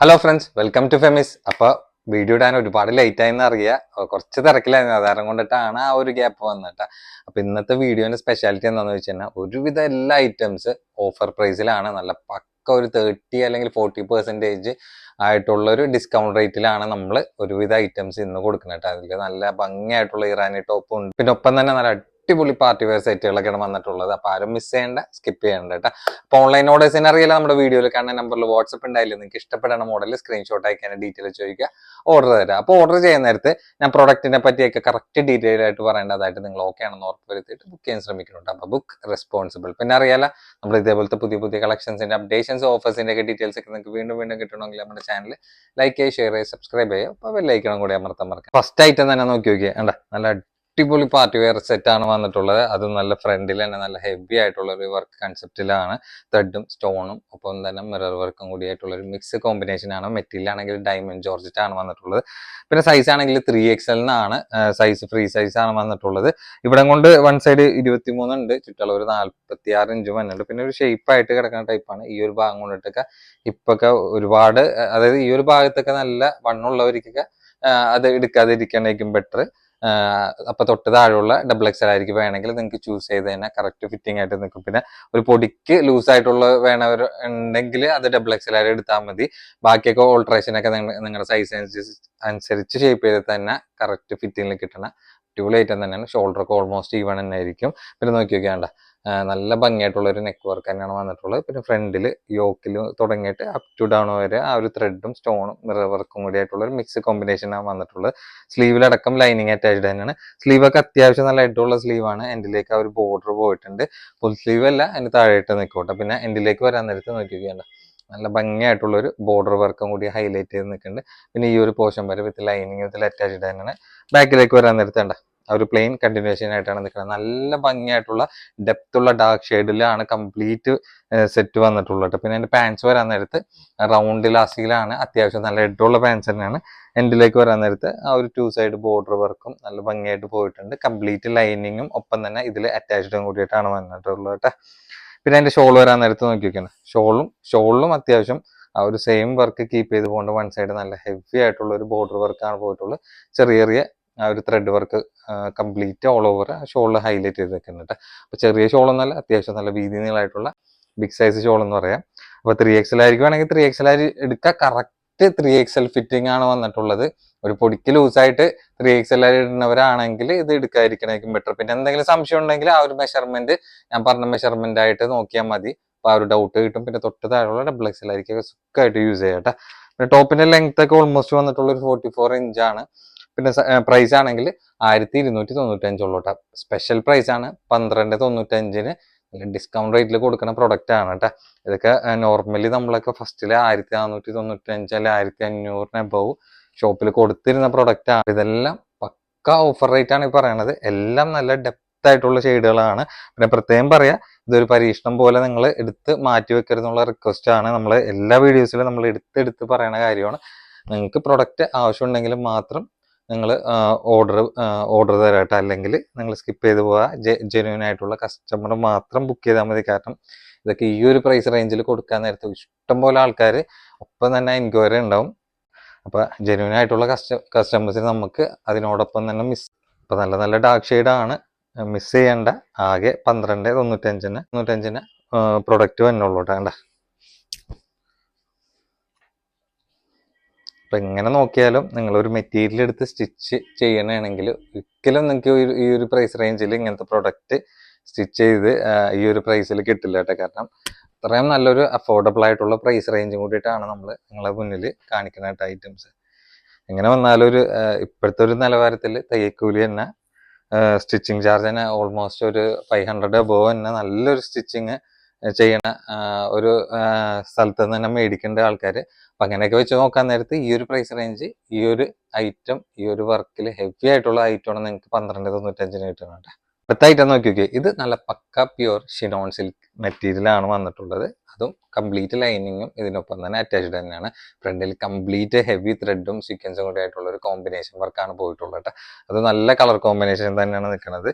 Hello friends welcome to Femis അപ്പൊ video ഇടാൻ ഒരുപാട് ലേറ്റ് എന്ന് അറിയാം. കുറച്ച് തിരക്കിലായിരുന്നു. അതാരം കൊണ്ടിട്ടാണ് ആ ഒരു ഗ്യാപ്പ് വന്നിട്ട്. അപ്പൊ ഇന്നത്തെ വീഡിയോന്റെ സ്പെഷ്യാലിറ്റി എന്താണെന്ന് വെച്ച് കഴിഞ്ഞാൽ ഒരുവിധ എല്ലാ ഐറ്റംസ് ഓഫർ പ്രൈസിലാണ് നല്ല പക്ക ഒരു തേർട്ടി അല്ലെങ്കിൽ ഫോർട്ടി പെർസെന്റേജ് ആയിട്ടുള്ള ഒരു ഡിസ്കൗണ്ട് റേറ്റിലാണ് നമ്മൾ ഒരുവിധ ഐറ്റംസ് ഇന്ന് കൊടുക്കുന്നത് അതിൽ നല്ല ഭംഗിയായിട്ടുള്ള ഇറാനി ടോപ്പും ഉണ്ട്. പിന്നെ ഒപ്പം തന്നെ നല്ല അടിപൊളി പാർട്ടി വെയർ സെറ്റുകളൊക്കെയാണ് വന്നിട്ടുള്ളത്. അപ്പോൾ ആരും മിസ് ചെയ്യേണ്ട സ്കിപ്പ് ചെയ്യേണ്ട കേട്ടോ അപ്പൊ ഓൺലൈൻ ഓർഡേഴ്സിന് അറിയില്ല നമ്മുടെ വീഡിയോയിൽ കാണുന്ന നമ്പറിൽ വാട്സപ്പ് ഉണ്ടായില്ല? നിങ്ങൾക്ക് ഇഷ്ടപ്പെടുന്ന മോഡൽ സ്ക്രീൻഷോട്ട് അയക്കാൻ ഡീറ്റെയിൽ ചോദിക്കുക. ഓർഡർ തരാം. അപ്പോൾ ഓർഡർ ചെയ്യുന്ന നേരത്ത് ഞാൻ പ്രൊഡക്റ്റിനെ പറ്റിയൊക്കെ കറക്റ്റ് ഡീറ്റെയിൽ ആയിട്ട് പറയേണ്ടതായിട്ട് നിങ്ങൾ ഓക്കെ ആണെന്ന് ഉറപ്പ് വരുത്തിയിട്ട് ബുക്ക് ചെയ്യാൻ ശ്രമിക്കുന്നുണ്ട് അപ്പോൾ ബുക്ക് റെസ്പോൺസിബിൾ പിന്നെ അറിയാല നമ്മൾ ഇതേപോലത്തെ പുതിയ പുതിയ കളക്ഷൻസിന്റെ അപ്ഡേഷൻസ് ഓഫേഴ്സിന്റെ ഒക്കെ ഡീറ്റെയിൽസ് ഒക്കെ നിങ്ങൾക്ക് വീണ്ടും വീണ്ടും കിട്ടണമെങ്കിൽ നമ്മുടെ ചാനൽ ലൈക്ക് ചെയ്യുക ഷെയർ ചെയ്യുക സബ്സ്ക്രൈബ് ചെയ്യുക. അപ്പോൾ ബെല്ലൈക്കണം കൂടി അമർത്താൻ മറക്കാം ഫസ്റ്റ് ഐറ്റം തന്നെ നോക്കി നോക്കിയാൽ അല്ല നല്ല അടിപൊളി പാർട്ടി വെയർ സെറ്റ് ആണ് വന്നിട്ടുള്ളത്. അത് നല്ല ഫ്രണ്ടിൽ തന്നെ നല്ല ഹെവി ആയിട്ടുള്ള ഒരു വർക്ക് കൺസെപ്റ്റിലാണ് ത്രെഡും സ്റ്റോണും ഒപ്പം തന്നെ മിറർ വർക്കും കൂടി ആയിട്ടുള്ള ഒരു മിക്സ് കോമ്പിനേഷൻ ആണ്. മെറ്റീരിയൽ ആണെങ്കിൽ ഡയമണ്ട് ജോർജറ്റ് ആണ് വന്നിട്ടുള്ളത്. പിന്നെ സൈസ് ആണെങ്കിൽ ത്രീ ആണ് സൈസ് ഫ്രീ സൈസ് ആണ് വന്നിട്ടുള്ളത്. ഇവിടെ കൊണ്ട് വൺ സൈഡ് ഇരുപത്തിമൂന്ന് ഉണ്ട്. ചുറ്റുള്ള ഒരു നാൽപ്പത്തി ആറ് ഇഞ്ചും വന്നിട്ടുണ്ട്. പിന്നെ ഒരു ഷേപ്പ് ആയിട്ട് കിടക്കുന്ന ടൈപ്പാണ് ഈ ഒരു ഭാഗം കൊണ്ടിട്ടൊക്കെ ഇപ്പൊക്കെ ഒരുപാട് അതായത് ഈ ഒരു ഭാഗത്തൊക്കെ നല്ല വണ്ണുള്ളവർക്കൊക്കെ അത് എടുക്കാതിരിക്കണേക്കും ബെറ്റർ അപ്പൊ തൊട്ട് താഴെയുള്ള ഡബിൾ എക്സൽ ആയിരിക്കും വേണമെങ്കിൽ നിങ്ങൾക്ക് ചൂസ് ചെയ്ത് തന്നെ കറക്റ്റ് ഫിറ്റിംഗ് ആയിട്ട് നിൽക്കും. പിന്നെ ഒരു പൊടിക്ക് ലൂസ് ആയിട്ടുള്ള വേണവർ ഉണ്ടെങ്കിൽ അത് ഡബിൾ എക്സൽ ആയിട്ട് എടുത്താൽ മതി. ബാക്കിയൊക്കെ ഓൾട്രേഷൻ ഒക്കെ നിങ്ങളുടെ സൈസ് അനുസരിച്ച് ഷേപ്പ് ചെയ്ത് തന്നെ കറക്റ്റ് ഫിറ്റിംഗിൽ കിട്ടണ അടിപൊളി ഐറ്റം തന്നെയാണ്. ഷോൾഡർ ഒക്കെ ഓൾമോസ്റ്റ് ഈവൺ തന്നെ ആയിരിക്കും. പിന്നെ നോക്കി നോക്കിയാണ്ട നല്ല ഭംഗിയായിട്ടുള്ള ഒരു നെക്ക് വർക്ക് തന്നെയാണ് വന്നിട്ടുള്ളത്. പിന്നെ ഫ്രണ്ടിൽ യോക്കിൽ തുടങ്ങിയിട്ട് അപ് ടു ഡൗൺ വരെ ആ ഒരു ത്രെഡും സ്റ്റോണും മിറർ വർക്കും കൂടി ആയിട്ടുള്ള ഒരു മിക്സ് കോമ്പിനേഷനാണ് വന്നിട്ടുള്ളത്. സ്ലീവിലടക്കം ലൈനിങ് അറ്റാച്ച്ഡ് തന്നെയാണ്. സ്ലീവൊക്കെ അത്യാവശ്യം നല്ല ഇട്ടുള്ള സ്ലീവാണ് എൻഡിലേക്ക് ആ ഒരു ബോർഡർ പോയിട്ടുണ്ട്. ഫുൾ സ്ലീവ് അല്ല അതിന് താഴെയിട്ട് നിൽക്കോട്ടെ പിന്നെ എൻഡിലേക്ക് വരാൻ നേരത്ത് നോക്കിയിരിക്കേണ്ട നല്ല ഭംഗിയായിട്ടുള്ള ഒരു ബോർഡർ വർക്കും കൂടി ഹൈലൈറ്റ് ചെയ്ത് നിൽക്കുന്നുണ്ട് പിന്നെ ഈ ഒരു പോർഷൻ വരെ വിത്ത് ലൈനിങ് വിത്ത് അറ്റാച്ച്ഡ് തന്നെയാണ്. ബാക്കിലേക്ക് വരാൻ നേരത്ത് കണ്ട. ആ ഒരു പ്ലെയിൻ കണ്ടിന്യൂഷൻ ആയിട്ടാണ് നിൽക്കുന്നത് നല്ല ഭംഗിയായിട്ടുള്ള ഡെപ്ത് ഉള്ള ഡാർക്ക് ഷെയ്ഡിലാണ് കംപ്ലീറ്റ് സെറ്റ് വന്നിട്ടുള്ളത് പിന്നെ എന്റെ പാൻസ് വരാൻ നേരത്ത് റൗണ്ട് ലാസ്റ്റിലാണ് അത്യാവശ്യം നല്ല ഹെഡുള്ള പാൻസ് തന്നെയാണ്. എൻഡിലേക്ക് വരാൻ നേരത്ത് ആ ഒരു ടു സൈഡ് ബോർഡർ വർക്കും നല്ല ഭംഗിയായിട്ട് പോയിട്ടുണ്ട്. കംപ്ലീറ്റ് ലൈനിങ്ങും ഒപ്പം തന്നെ ഇതിൽ അറ്റാച്ച്ഡും കൂടിയിട്ടാണ് വന്നിട്ടുള്ളത് കേട്ടോ പിന്നെ അതിന്റെ ഷോൾ വരാൻ നേരത്ത് നോക്കി വെക്കണം. ഷോളും ഷോളിലും അത്യാവശ്യം ആ ഒരു സെയിം വർക്ക് കീപ്പ് ചെയ്ത് പോകേണ്ട വൺ സൈഡ് നല്ല ഹെവി ആയിട്ടുള്ള ഒരു ബോർഡർ വർക്കാണ് പോയിട്ടുള്ളത്. ചെറിയ ചെറിയ ആ ഒരു thread work complete all over ഷോളിൽ highlight ചെയ്ത് വെക്കുന്നുണ്ട് അപ്പൊ ചെറിയ ഷോൾ ഒന്നല്ല അത്യാവശ്യം നല്ല വീതി നീളമായിട്ടുള്ള ബിഗ് സൈസ് ഷോൾ എന്ന് പറയാം. അപ്പൊ ത്രീ എക്സൽ ആയിരിക്കുവാണെങ്കിൽ ത്രീ എക്സൽ ആയി എടുക്കുക കറക്റ്റ് ത്രീ എക്സൽ ഫിറ്റിംഗ് ആണ് വന്നിട്ടുള്ളത്. ഒരു പൊടിക്ക് ലൂസായിട്ട് ത്രീ എക്സൽ ആയി ഇടുന്നവരാണെങ്കിൽ ഇത് എടുക്കാതിരിക്കണേക്കും ബെറ്റർ പിന്നെ എന്തെങ്കിലും സംശയം ഉണ്ടെങ്കിൽ ആ ഒരു മെഷർമെന്റ് ഞാൻ പറഞ്ഞ മെഷർമെന്റ് ആയിട്ട് നോക്കിയാൽ മതി. അപ്പൊ ആ ഒരു ഡൗട്ട് കിട്ടും. പിന്നെ തൊട്ട് താഴെയുള്ള ഡബിൾ എക്സൽ ആയിരിക്കും സുഖമായിട്ട് യൂസ് ചെയ്യാം കേട്ടോ. പിന്നെ ടോപ്പിന്റെ ലെങ്ത് ഒക്കെ ഓൾമോസ്റ്റ് വന്നിട്ടുള്ള ഒരു ഫോർട്ടി ഫോർ ഇഞ്ചാണ് പിന്നെ പ്രൈസ് ആണെങ്കിൽ ആയിരത്തി ഇരുന്നൂറ്റി തൊണ്ണൂറ്റഞ്ചുള്ളൂ കേട്ടോ സ്പെഷ്യൽ പ്രൈസ് ആണ് പന്ത്രണ്ട് തൊണ്ണൂറ്റഞ്ചിന് ഡിസ്കൗണ്ട് റേറ്റിൽ കൊടുക്കുന്ന പ്രൊഡക്റ്റ് ആണ് കേട്ടോ ഇതൊക്കെ നോർമലി നമ്മളൊക്കെ ഫസ്റ്റിൽ ആയിരത്തി നാനൂറ്റി തൊണ്ണൂറ്റഞ്ച് അല്ലെങ്കിൽ ആയിരത്തി അഞ്ഞൂറിന് അബവ് ഷോപ്പിൽ കൊടുത്തിരുന്ന പ്രൊഡക്റ്റ് ആണ്. ഇതെല്ലാം പക്ക ഓഫർ റേറ്റ് ആണ് ഈ പറയണത്. എല്ലാം നല്ല ഡെപ്ത് ആയിട്ടുള്ള ഷെയ്ഡുകളാണ് പിന്നെ പ്രത്യേകം പറയാ ഇതൊരു പരീക്ഷണം പോലെ നിങ്ങൾ എടുത്ത് മാറ്റി വെക്കരുതെന്നുള്ള റിക്വസ്റ്റ് ആണ്. നമ്മൾ എല്ലാ വീഡിയോസിലും നമ്മൾ എടുത്തെടുത്ത് പറയുന്ന കാര്യമാണ്. നിങ്ങൾക്ക് പ്രൊഡക്റ്റ് ആവശ്യമുണ്ടെങ്കിൽ മാത്രം നിങ്ങൾ ഓർഡർ ഓർഡർ തരാട്ടെ. അല്ലെങ്കിൽ നിങ്ങൾ സ്കിപ്പ് ചെയ്ത് പോവുക ജെന്യൂൻ ആയിട്ടുള്ള കസ്റ്റമർ മാത്രം ബുക്ക് ചെയ്താൽ മതി. കാരണം ഇതൊക്കെ ഈ ഒരു പ്രൈസ് റേഞ്ചിൽ കൊടുക്കാൻ നേരത്തെ ഇഷ്ടംപോലെ ആൾക്കാർ ഒപ്പം തന്നെ എൻക്വയറി ഉണ്ടാവും. അപ്പോൾ ജെന്യൂൻ ആയിട്ടുള്ള കസ്റ്റ കസ്റ്റമേഴ്സിന് നമുക്ക് അതിനോടൊപ്പം തന്നെ മിസ് ഇപ്പം നല്ല നല്ല ഡാർക്ക് ഷെയ്ഡാണ് മിസ് ചെയ്യേണ്ട. ആകെ പന്ത്രണ്ട് തൊണ്ണൂറ്റഞ്ചിന് തൊണ്ണൂറ്റഞ്ചിന് പ്രൊഡക്റ്റ് വന്നുള്ളൂ കേട്ടോ അപ്പൊ എങ്ങനെ നോക്കിയാലും നിങ്ങൾ ഒരു മെറ്റീരിയൽ എടുത്ത് സ്റ്റിച്ച് ചെയ്യണമെങ്കിൽ ഒരിക്കലും നിങ്ങൾക്ക് ഈ ഒരു പ്രൈസ് റേഞ്ചിൽ ഇങ്ങനത്തെ പ്രൊഡക്റ്റ് സ്റ്റിച്ച് ചെയ്ത് ഈ ഒരു പ്രൈസിൽ കിട്ടില്ല കേട്ടോ. കാരണം അത്രയും നല്ലൊരു അഫോർഡബിൾ ആയിട്ടുള്ള പ്രൈസ് റേഞ്ചും കൂടിയിട്ടാണ് നമ്മൾ നിങ്ങളെ മുന്നിൽ കാണിക്കുന്ന കേട്ടോ ഐറ്റംസ് എങ്ങനെ വന്നാലും ഒരു ഇപ്പോഴത്തെ ഒരു നിലവാരത്തിൽ തയ്യക്കൂലി തന്നെ സ്റ്റിച്ചിങ് ചാർജ് തന്നെ ഓൾമോസ്റ്റ് ഒരു ഫൈവ് ഹൺഡ്രഡ് അബോവ് തന്നെ നല്ലൊരു സ്റ്റിച്ചിങ് ചെയ്യണ ഒരു സ്ഥലത്ത് നിന്ന് തന്നെ മേടിക്കേണ്ട ആൾക്കാർ അപ്പം അങ്ങനെയൊക്കെ വെച്ച് നോക്കാൻ നേരത്ത് ഈ ഒരു പ്രൈസ് റേഞ്ച് ഈ ഒരു ഐറ്റം ഈ ഒരു വർക്കിൽ ഹെവി ആയിട്ടുള്ള ഐറ്റമാണ് നിങ്ങൾക്ക് പന്ത്രണ്ട് തൊണ്ണൂറ്റഞ്ചിന് കിട്ടുന്നുണ്ട് അടുത്ത നോക്കി നോക്കി ഇത് നല്ല പക്ക പ്യൂർ ഷിനോൺ സിൽക്ക് മെറ്റീരിയലാണ് വന്നിട്ടുള്ളത്. അതും കംപ്ലീറ്റ് ലൈനിങ്ങും ഇതിനൊപ്പം തന്നെ അറ്റാച്ച്ഡ് തന്നെയാണ്. ഫ്രണ്ടിൽ കംപ്ലീറ്റ് ഹെവി ത്രെഡും സീക്വൻസും കൂടി ആയിട്ടുള്ള ഒരു കോമ്പിനേഷൻ വർക്കാണ് പോയിട്ടുള്ളത് അത് നല്ല കളർ കോമ്പിനേഷൻ തന്നെയാണ് നിൽക്കുന്നത്.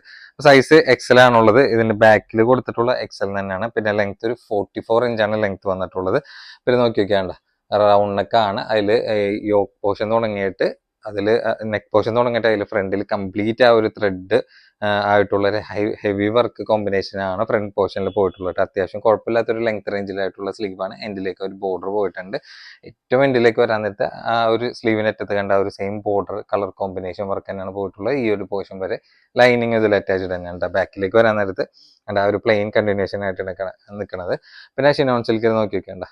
സൈസ് എക്സൽ ആണുള്ളത്. ഇതിന്റെ ബാക്കിൽ കൊടുത്തിട്ടുള്ള എക്സൽ തന്നെയാണ്. പിന്നെ ലെങ്ത് ഒരു ഫോർട്ടി ഫോർ ഇഞ്ചാണ് ലെങ്ത് വന്നിട്ടുള്ളത്. പിന്നെ നോക്കി നോക്കിയാണ്ട റൗണ്ട് നെക്കാണ്. അതിൽ യോക്ക് പോർഷൻ തുടങ്ങിയിട്ട് അതിൽ നെക്ക് പോർഷൻ തുടങ്ങിയിട്ട് അതിൽ ഫ്രണ്ടിൽ കംപ്ലീറ്റ് ആ ഒരു ത്രെഡ് ആയിട്ടുള്ള ഒരു ഹെവി വർക്ക് കോമ്പിനേഷൻ ആണ് ഫ്രണ്ട് പോർഷനിൽ പോയിട്ടുള്ളത് അത്യാവശ്യം കുഴപ്പമില്ലാത്തൊരു ലെങ്ത് റേഞ്ചിലായിട്ടുള്ള സ്ലീവാണ് എൻഡിലേക്ക് ഒരു ബോർഡർ പോയിട്ടുണ്ട്. ഏറ്റവും എൻഡിലേക്ക് വരാൻ നേരത്തെ ആ ഒരു സ്ലീവിന് അറ്റത്ത് കണ്ട ഒരു same border colour combination work തന്നെയാണ് പോയിട്ടുള്ളത്. ഈ ഒരു പോർഷൻ വരെ ലൈനിങ് ഇതിൽ അറ്റാച്ച്ഡ് തന്നെയാണ് ബാക്കിലേക്ക് വരാൻ നേരത്ത് ആ ഒരു പ്ലെയിൻ കണ്ടിന്യൂഷൻ ആയിട്ട് നിൽക്കുന്നത് പിന്നെ ഷിനോൺ സിൽക്ക് നോക്കി വെക്കേണ്ട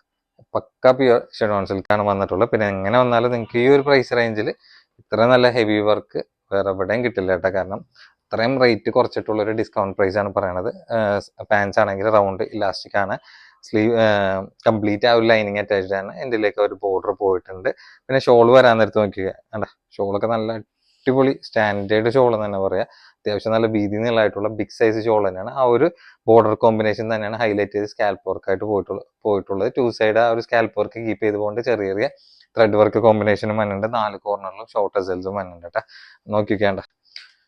പക്ക പ്യുവർ ഷെഡോൺ സിൽക്കാണ് വന്നിട്ടുള്ളത്. പിന്നെ എങ്ങനെ വന്നാലും നിങ്ങൾക്ക് ഈ ഒരു പ്രൈസ് റേഞ്ചിൽ ഇത്ര നല്ല ഹെവി വർക്ക് വേറെ എവിടെയും കിട്ടില്ല കേട്ടോ. കാരണം അത്രയും റേറ്റ് കുറച്ചിട്ടുള്ള ഒരു ഡിസ്കൗണ്ട് പ്രൈസ് ആണ് പറയണത്. പാൻസ് ആണെങ്കിൽ റൗണ്ട് ഇലാസ്റ്റിക് ആണ്. സ്ലീവ് കംപ്ലീറ്റ് ആ ഒരു ലൈനിങ് അറ്റാച്ച്ഡ് ആണ്. എന്റെലേക്ക് ഒരു ബോർഡർ പോയിട്ടുണ്ട്. പിന്നെ ഷോൾ വരാൻ നേരത്ത് നോക്കിക്കുക കണ്ട? ഷോളൊക്കെ നല്ല അടിപൊളി സ്റ്റാൻഡേർഡ് ഷോൾ എന്ന് തന്നെ പറയാം. അത്യാവശ്യം നല്ല വീതി നീളമായിട്ടുള്ള ബിഗ് സൈസ് ഷോൾ തന്നെയാണ്. ആ ഒരു ബോർഡർ കോമ്പിനേഷൻ തന്നെയാണ് ഹൈലൈറ്റ് ചെയ്ത് സ്കാൽപ്പ് വർക്കായിട്ട് പോയിട്ടുള്ളത് പോയിട്ടുള്ളത്. ടു സൈഡ് ആ ഒരു സ്കാൽപ്പ് വർക്ക് കീപ്പ് ചെയ്തുകൊണ്ട് ചെറിയ ചെറിയ ത്രെഡ് വർക്ക് കോമ്പിനേഷനും വന്നിട്ടുണ്ട്. നാല് കോർണറിലും ഷോർട്ട് എസൽസും വന്നിട്ടുണ്ട് കേട്ടോ നോക്കിക്കേണ്ട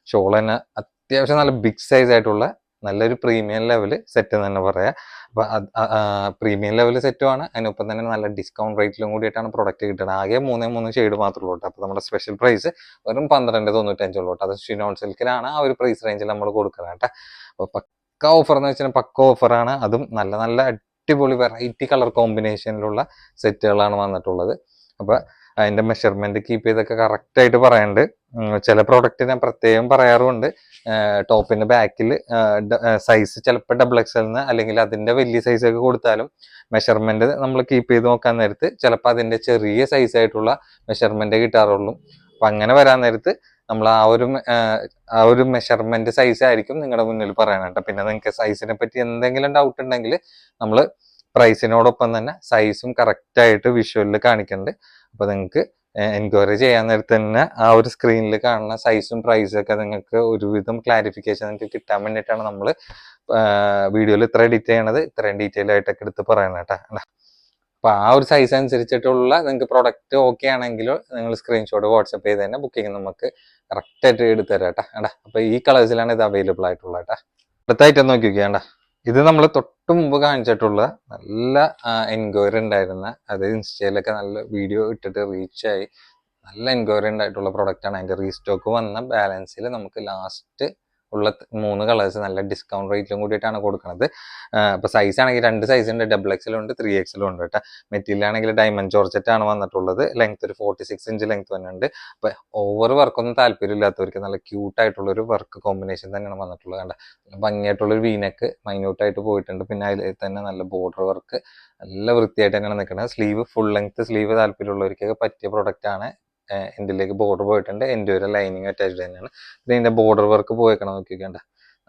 ഷോൾ തന്നെ അത്യാവശ്യം നല്ല ബിഗ് സൈസ് ആയിട്ടുള്ള നല്ലൊരു പ്രീമിയം ലെവൽ സെറ്റ് എന്ന് തന്നെ പറയാം. അപ്പൊ പ്രീമിയം ലെവൽ സെറ്റുമാണ് അതിനൊപ്പം തന്നെ നല്ല ഡിസ്കൗണ്ട് റേറ്റിലും കൂടിയിട്ടാണ് പ്രൊഡക്റ്റ് കിട്ടുന്നത്. ആകെ മൂന്നേ മൂന്ന് ഷെയ്ഡ് മാത്രമേ ഉള്ളൂ അപ്പൊ നമ്മുടെ സ്പെഷ്യൽ പ്രൈസ് വെറും പന്ത്രണ്ട് തൊണ്ണൂറ്റഞ്ചുള്ളൂ അത് ഷിനോൺ സിൽക്കിലാണ് ആ ഒരു പ്രൈസ് റേഞ്ചിൽ നമ്മൾ കൊടുക്കുന്നത് കേട്ടോ അപ്പൊ പക്ക ഓഫർ എന്ന് വെച്ചാൽ പക്ക ഓഫറാണ് അതും നല്ല നല്ല അടിപൊളി വെറൈറ്റി കളർ കോമ്പിനേഷനിലുള്ള സെറ്റുകളാണ് വന്നിട്ടുള്ളത്. അപ്പൊ അതിന്റെ മെഷർമെന്റ് കീപ്പ് ചെയ്തൊക്കെ കറക്റ്റ് ആയിട്ട് പറയാണ്ട്. ചില പ്രോഡക്റ്റ് ഞാൻ പ്രത്യേകം പറയാറുണ്ട്. ടോപ്പിന്റെ ബാക്കിൽ സൈസ് ചിലപ്പോൾ ഡബിൾ എക്സ് എൽന്ന് അല്ലെങ്കിൽ അതിന്റെ വലിയ ഒക്കെ കൊടുത്താലും മെഷർമെന്റ് നമ്മൾ കീപ്പ് ചെയ്ത് നോക്കാൻ നേരത്ത് ചിലപ്പോൾ അതിന്റെ ചെറിയ സൈസ് ആയിട്ടുള്ള മെഷർമെന്റ് കിട്ടാറുള്ളൂ. അപ്പൊ അങ്ങനെ വരാൻ നേരത്ത് നമ്മൾ ആ ഒരു ആ ഒരു മെഷർമെന്റ് സൈസ് ആയിരിക്കും നിങ്ങളുടെ മുന്നിൽ പറയാനായിട്ട് പിന്നെ നിങ്ങൾക്ക് സൈസിനെ പറ്റി എന്തെങ്കിലും ഡൗട്ട് ഉണ്ടെങ്കിൽ നമ്മൾ പ്രൈസിനോടൊപ്പം തന്നെ സൈസും കറക്റ്റ് ആയിട്ട് വിഷ്വലിൽ കാണിക്കുന്നുണ്ട് അപ്പൊ നിങ്ങൾക്ക് എൻക്വയറി ചെയ്യാൻ നേരത്ത് തന്നെ ആ ഒരു സ്ക്രീനിൽ കാണുന്ന സൈസും പ്രൈസും ഒക്കെ നിങ്ങൾക്ക് ഒരുവിധം ക്ലാരിഫിക്കേഷൻ നിങ്ങൾക്ക് കിട്ടാൻ വേണ്ടിയിട്ടാണ് നമ്മൾ വീഡിയോയിൽ ഇത്ര എഡിറ്റ് ചെയ്യണത്. ഇത്രയും ഡീറ്റെയിൽ ആയിട്ടൊക്കെ എടുത്ത് പറയണം കേട്ടോ അപ്പൊ ആ ഒരു സൈസ് അനുസരിച്ചിട്ടുള്ള നിങ്ങൾക്ക് പ്രൊഡക്റ്റ് ഓക്കെ ആണെങ്കിൽ നിങ്ങൾ സ്ക്രീൻഷോട്ട് വാട്സപ്പ് ചെയ്ത് തന്നെ ബുക്കിംഗ് നമുക്ക് കറക്റ്റ് ആയിട്ട് എടുത്തു തരാം കേട്ടോ അപ്പോൾ അപ്പൊ ഈ കളേഴ്സിലാണ് ഇത് അവൈലബിൾ ആയിട്ടുള്ളത് കേട്ടോ അടുത്തായിട്ട് നോക്കി നോക്കിയാണ്ട ഇത് നമ്മൾ തൊട്ട് മുമ്പ് കാണിച്ചിട്ടുള്ള നല്ല എൻക്വയറി ഉണ്ടായിരുന്ന അത് ഇൻസ്റ്റയിലൊക്കെ നല്ല വീഡിയോ ഇട്ടിട്ട് റീച്ചായി നല്ല എൻക്വയറി ഉണ്ടായിട്ടുള്ള പ്രൊഡക്റ്റ് ആണ്. അതിന്റെ റീസ്റ്റോക്ക് വന്ന ബാലൻസിൽ നമുക്ക് ലാസ്റ്റ് ഉള്ള മൂന്ന് കളേഴ്സ് നല്ല ഡിസ്കൗണ്ട് റേറ്റിലും കൂടിയിട്ടാണ് കൊടുക്കുന്നത് അപ്പൊ സൈസ് ആണെങ്കിൽ രണ്ട് സൈസ് ഉണ്ട് ഡബിൾ എക്സലും ഉണ്ട് ത്രീ എക്സലും ഉണ്ട് കേട്ടോ. മെറ്റീരിയൽ ആണെങ്കിൽ ഡയമണ്ട് ജോർജറ്റ് ആണ് വന്നിട്ടുള്ളത്. ലെങ്ത് ഒരു ഫോർട്ടി സിക്സ് ഇഞ്ച് ലെങ്ത് വന്നിട്ടുണ്ട് അപ്പൊ ഓവർ വർക്കൊന്നും താല്പര്യമില്ലാത്തവർക്ക് നല്ല ക്യൂട്ട് ആയിട്ടുള്ള ഒരു വർക്ക് കോമ്പിനേഷൻ തന്നെയാണ് വന്നിട്ടുള്ളത് കണ്ട. ഭംഗിയായിട്ടുള്ള ഒരു വീനക്ക് മൈന്യൂട്ടായിട്ട് പോയിട്ടുണ്ട്. പിന്നെ അതിൽ തന്നെ നല്ല ബോർഡർ വർക്ക് നല്ല വൃത്തിയായിട്ട് തന്നെയാണ് നിൽക്കുന്നത് സ്ലീവ് ഫുൾ ലെങ്ത് സ്ലീവ് താല്പര്യമുള്ളവർക്കൊക്കെ പറ്റിയ പ്രൊഡക്റ്റ് ആണ്. എൻഡിലേക്ക് ബോർഡർ പോയിട്ടുണ്ട്. എന്റെ ഒരു ലൈനിങ് അറ്റാച്ച്ഡ് തന്നെയാണ്. പിന്നെ ഇതിന്റെ ബോർഡർ വർക്ക് പോയേക്കണം നോക്കിക്കണ്ട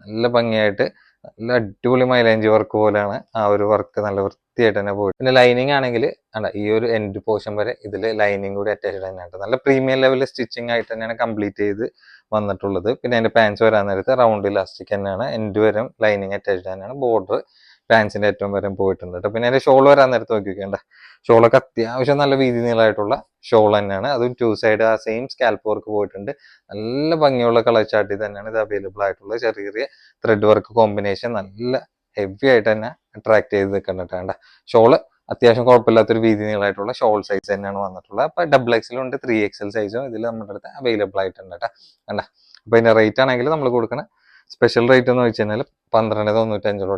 നല്ല ഭംഗിയായിട്ട് നല്ല അടിപൊളി മൈലേഞ്ച് വർക്ക് പോലെയാണ് ആ ഒരു വർക്ക് നല്ല വൃത്തിയായിട്ട് തന്നെ പോയിട്ട് പിന്നെ ലൈനിങ് ആണെങ്കിൽ അല്ല ഈ ഒരു എൻഡ് പോർഷൻ വരെ ഇതിൽ ലൈനിങ് കൂടി അറ്റാച്ച്ഡ് തന്നെയാണ്. നല്ല പ്രീമിയം ലെവൽ സ്റ്റിച്ചിങ് ആയിട്ട് തന്നെയാണ് കംപ്ലീറ്റ് ചെയ്ത് വന്നിട്ടുള്ളത്. പിന്നെ അതിന്റെ പാൻസ് വരാൻ നേരത്ത് റൗണ്ട് ഇലാസ്റ്റിക് തന്നെയാണ് എൻഡ് വരും ലൈനിങ് അറ്റാച്ച്ഡ് തന്നെയാണ്. ബോർഡർ പാൻസിന്റെ ഏറ്റവും വരെ പോയിട്ടുണ്ട് കേട്ടോ പിന്നെ അതിന്റെ ഷോൾ വരാൻ നേരത്ത് നോക്കി വയ്ക്കേണ്ട ഷോളൊക്കെ അത്യാവശ്യം നല്ല വീതി നീളമായിട്ടുള്ള ഷോൾ തന്നെയാണ്. അതും ടു സൈഡ് ആ സെയിം സ്കാൽപ്പ് വർക്ക് പോയിട്ടുണ്ട്. നല്ല ഭംഗിയുള്ള കളർ ചാട്ടി തന്നെയാണ് ഇത് അവൈലബിൾ ആയിട്ടുള്ളത്. ചെറിയ ചെറിയ ത്രെഡ് വർക്ക് കോമ്പിനേഷൻ നല്ല ഹെവി ആയിട്ട് തന്നെ അട്രാക്ട് ചെയ്ത് നിൽക്കുന്നുണ്ട് ഷോൾ അത്യാവശ്യം കുഴപ്പമില്ലാത്തൊരു വീതി നീളമായിട്ടുള്ള ഷോൾ സൈസ് തന്നെയാണ് വന്നിട്ടുള്ളത്. അപ്പൊ ഡബിൾ എക്സലും ഉണ്ട് ത്രീ എക്സൽ സൈസും ഇതിൽ നമ്മുടെ അടുത്ത് അവൈലബിൾ ആയിട്ടുണ്ട് കേട്ടോ. കണ്ട അപ്പൊ ഇതിന്റെ റേറ്റ് ആണെങ്കിൽ നമ്മൾ കൊടുക്കുന്ന സ്പെഷ്യൽ റേറ്റ് എന്ന് വെച്ച് കഴിഞ്ഞാൽ പന്ത്രണ്ട് തൊണ്ണൂറ്റഞ്ചുള്ളൂ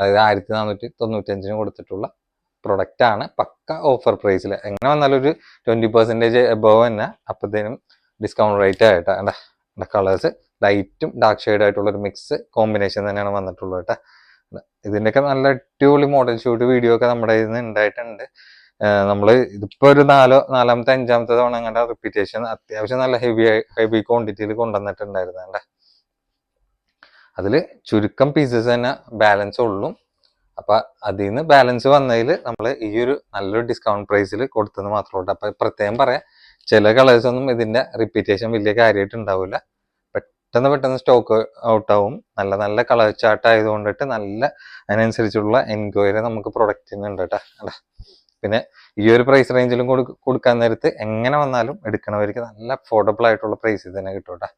അതായത് ആയിരത്തി നാനൂറ്റി തൊണ്ണൂറ്റഞ്ചിന് കൊടുത്തിട്ടുള്ള പ്രൊഡക്റ്റ് ആണ്. പക്ക ഓഫർ പ്രൈസിൽ എങ്ങനെ വന്നാലും ഒരു ട്വന്റി പെർസെന്റേജ് എബവ് തന്നെ. അപ്പോഴത്തേനും ഡിസ്കൗണ്ട് റേറ്റ് ആയിട്ടാണ് കളേഴ്സ് ലൈറ്റും ഡാർക്ക് ഷെയ്ഡ് ആയിട്ടുള്ള ഒരു മിക്സ് കോമ്പിനേഷൻ തന്നെയാണ് വന്നിട്ടുള്ളത് കേട്ടോ. ഇതിന്റെയൊക്കെ നല്ല അടിപൊളി മോഡൽ ഷൂട്ട് വീഡിയോ ഒക്കെ നമ്മുടെ ഇതിൽ നിന്ന് ഉണ്ടായിട്ടുണ്ട് നമ്മൾ ഇതിപ്പോൾ ഒരു നാലോ നാലാമത്തെ അഞ്ചാമത്തെ തവണ അങ്ങോട്ട് റിപ്പീറ്റേഷൻ അത്യാവശ്യം നല്ല ഹെവി ഹെവി ക്വാണ്ടിറ്റിയിൽ കൊണ്ടുവന്നിട്ടുണ്ടായിരുന്നു അതിൽ ചുരുക്കം പീസസ് തന്നെ ബാലൻസ് ഉള്ളൂ. അപ്പൊ അതിൽ നിന്ന് ബാലൻസ് വന്നതിൽ നമ്മൾ ഈ ഒരു നല്ലൊരു ഡിസ്കൗണ്ട് പ്രൈസിൽ കൊടുത്തത് മാത്രമേ ഉള്ളൂ അപ്പൊ പ്രത്യേകം പറയാം ചില കളേഴ്സ് ഒന്നും ഇതിന്റെ റിപ്പീറ്റേഷൻ വലിയ കാര്യമായിട്ട് ഉണ്ടാവില്ല പെട്ടെന്ന് പെട്ടെന്ന് സ്റ്റോക്ക് ഔട്ട് ആവും. നല്ല നല്ല കളർ ചാർട്ട് ആയതുകൊണ്ടിട്ട് നല്ല അതിനനുസരിച്ചുള്ള എൻക്വയറി നമുക്ക് പ്രൊഡക്റ്റിന് ഉണ്ട് കേട്ടോ പിന്നെ ഈ ഒരു പ്രൈസ് റേഞ്ചിലും കൊടുക്കാൻ നേരത്ത് എങ്ങനെ വന്നാലും എടുക്കണവർക്ക് നല്ല അഫോർഡബിൾ ആയിട്ടുള്ള പ്രൈസിൽ തന്നെ കിട്ടും കേട്ടോ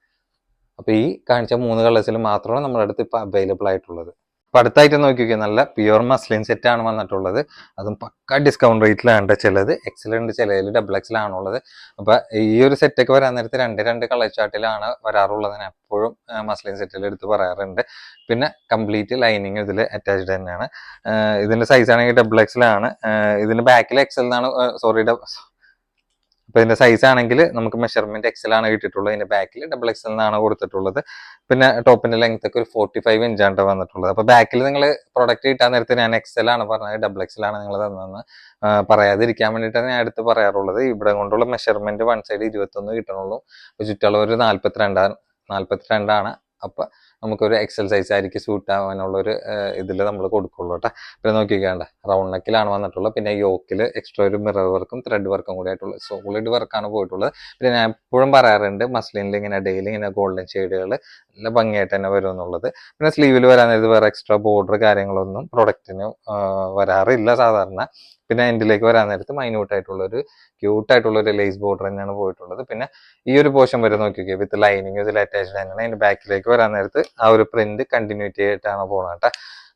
അപ്പൊ ഈ കാണിച്ച മൂന്ന് കളേഴ്സിൽ മാത്രമാണ് നമ്മുടെ അടുത്ത് ഇപ്പൊ അവൈലബിൾ ആയിട്ടുള്ളത്. അപ്പൊ അടുത്തായിട്ട് നോക്കിക്കേ നല്ല പ്യുവർ മസ്ലിൻ സെറ്റ് ആണ് വന്നിട്ടുള്ളത്. അതും പക്ക ഡിസ്കൗണ്ട് റേറ്റിലാണ് ചിലത്. എക്സലുണ്ട് ചിലതിൽ ഡബിൾ എക്സലാണുള്ളത് അപ്പോൾ ഈ ഒരു സെറ്റൊക്കെ വരാൻ നേരത്തെ രണ്ട് രണ്ട് കളർ ചാർട്ടിലാണ് വരാറുള്ളത്. ഞാൻ എപ്പോഴും മസ്ലിൻ സെറ്റിൽ എടുത്ത് പറയാറുണ്ട്. പിന്നെ കംപ്ലീറ്റ് ലൈനിങ് ഇതിൽ അറ്റാച്ച്ഡ് തന്നെയാണ്. ഇതിന്റെ സൈസ് ആണെങ്കിൽ ഡബിൾ എക്സലാണ് ഇതിന്റെ ബാക്കിൽ എക്സൽ എന്നാണ് സോറി അപ്പൊ ഇതിന്റെ സൈസ് ആണെങ്കിൽ നമുക്ക് മെഷർമെന്റ് എക്സൽ ആണ് കിട്ടിയിട്ടുള്ളത്. ഇതിന്റെ ബാക്കിൽ ഡബിൾ എക്സൽ എന്നാണ് കൊടുത്തിട്ടുള്ളത്. പിന്നെ ടോപ്പിന്റെ ലെങ്ത് ഒക്കെ ഒരു ഫോർട്ടി ഫൈവ് ഇഞ്ചാണ് വന്നിട്ടുള്ളത്. അപ്പൊ ബാക്കിൽ നിങ്ങൾ പ്രൊഡക്റ്റ് കിട്ടാൻ നേരത്തെ ഞാൻ എക്സൽ ആണ് പറഞ്ഞത്. ഡബിൾ എക്സൽ ആണ് നിങ്ങൾ തന്നെന്ന് പറയാതിരിക്കാൻ വേണ്ടിയിട്ടാണ് ഞാൻ എടുത്ത് പറയാറുള്ളത്. ഇവിടെ കൊണ്ടുള്ള മെഷർമെന്റ് വൺ സൈഡ് ഇരുപത്തൊന്ന് കിട്ടണുള്ളൂ. ചുറ്റളവ് ഒരു നാല്പത്തിരണ്ടാണ് നാല്പത്തിരണ്ടാണ്. അപ്പൊ നമുക്കൊരു എക്സൽ സൈസ് ആയിരിക്കും സൂട്ട് ആവാനുള്ള ഒരു ഇതിൽ നമ്മൾ കൊടുക്കുള്ളൂ കേട്ടോ പിന്നെ നോക്കിക്കേണ്ട റൗണ്ട് നെക്കിലാണ് വന്നിട്ടുള്ളത്. പിന്നെ യോക്കിൽ എക്സ്ട്രാ ഒരു മിറർ വർക്കും ത്രെഡ് വർക്കും കൂടി ആയിട്ടുള്ളത്. സോളിഡ് വർക്കാണ് പോയിട്ടുള്ളത്. പിന്നെ ഞാൻ എപ്പോഴും പറയാറുണ്ട് മസ്ലിനിൽ ഇങ്ങനെ ഡെയിലി ഇങ്ങനെ ഗോൾഡൻ ഷെയ്ഡുകൾ നല്ല ഭംഗിയായിട്ട് തന്നെ വരും എന്നുള്ളത്. പിന്നെ സ്ലീവിൽ വരാൻ നേരത്ത് വേറെ എക്സ്ട്രാ ബോർഡർ കാര്യങ്ങളൊന്നും പ്രൊഡക്റ്റിന് വരാറില്ല സാധാരണ. പിന്നെ എൻഡിലേക്ക് വരാൻ നേരത്ത് മൈന്യൂട്ട് ആയിട്ടുള്ള ഒരു ക്യൂട്ട് ആയിട്ടുള്ള ഒരു ലേസ് ബോർഡർ തന്നെയാണ് പോയിട്ടുള്ളത്. പിന്നെ ഈ ഒരു പോർഷൻ വരെ നോക്കിയൊക്കെ വിത്ത് ലൈനിങ് ഇതിൽ അറ്റാച്ച്ഡ് തന്നെയാണ് അതിന്റെ ബാക്കിലേക്ക് വരാൻ നേരത്ത് ആ ഒരു പ്രിന്റ് കണ്ടിന്യൂറ്റി ആയിട്ടാണ് പോകുന്നത് കേട്ടോ.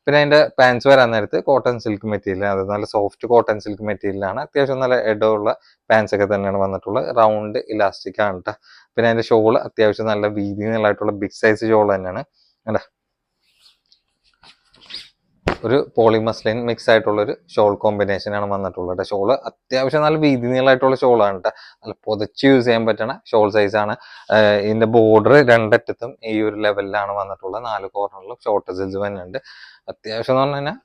പിന്നെ അതിന്റെ പാൻസ് വരാൻ നേരത്ത് കോട്ടൺ സിൽക്ക് മെറ്റീരിയൽ അത് നല്ല സോഫ്റ്റ് കോട്ടൺ സിൽക്ക് മെറ്റീരിയലാണ് അത്യാവശ്യം നല്ല എഡുള്ള പാൻസ് ഒക്കെ തന്നെയാണ് വന്നിട്ടുള്ളത്. റൗണ്ട് ഇലാസ്റ്റിക് ആണ് കേട്ടോ. പിന്നെ അതിന്റെ ഷോൾ അത്യാവശ്യം നല്ല വീതി നല്ലതായിട്ടുള്ള ബിഗ് സൈസ് ഷോൾ തന്നെയാണ്. കണ്ടാ? ഒരു പോളിമസ്ലിൻ മിക്സ് ആയിട്ടുള്ള ഒരു ഷോൾ കോമ്പിനേഷൻ ആണ് വന്നിട്ടുള്ളത് ഷോൾ അത്യാവശ്യം നല്ല വീതി നീളമായിട്ടുള്ള ഷോളാണ് കേട്ടോ നല്ല പുതച്ച് യൂസ് ചെയ്യാൻ പറ്റണ ഷോൾ സൈസ് ആണ്. ഇതിന്റെ ബോർഡർ രണ്ടറ്റത്തും ഈ ഒരു ലെവലിലാണ് വന്നിട്ടുള്ളത്. നാല് കോർണറിലും ഷോർട്ട് സിൽസ് വരുന്നുണ്ട് അത്യാവശ്യം എന്ന് പറഞ്ഞു കഴിഞ്ഞാൽ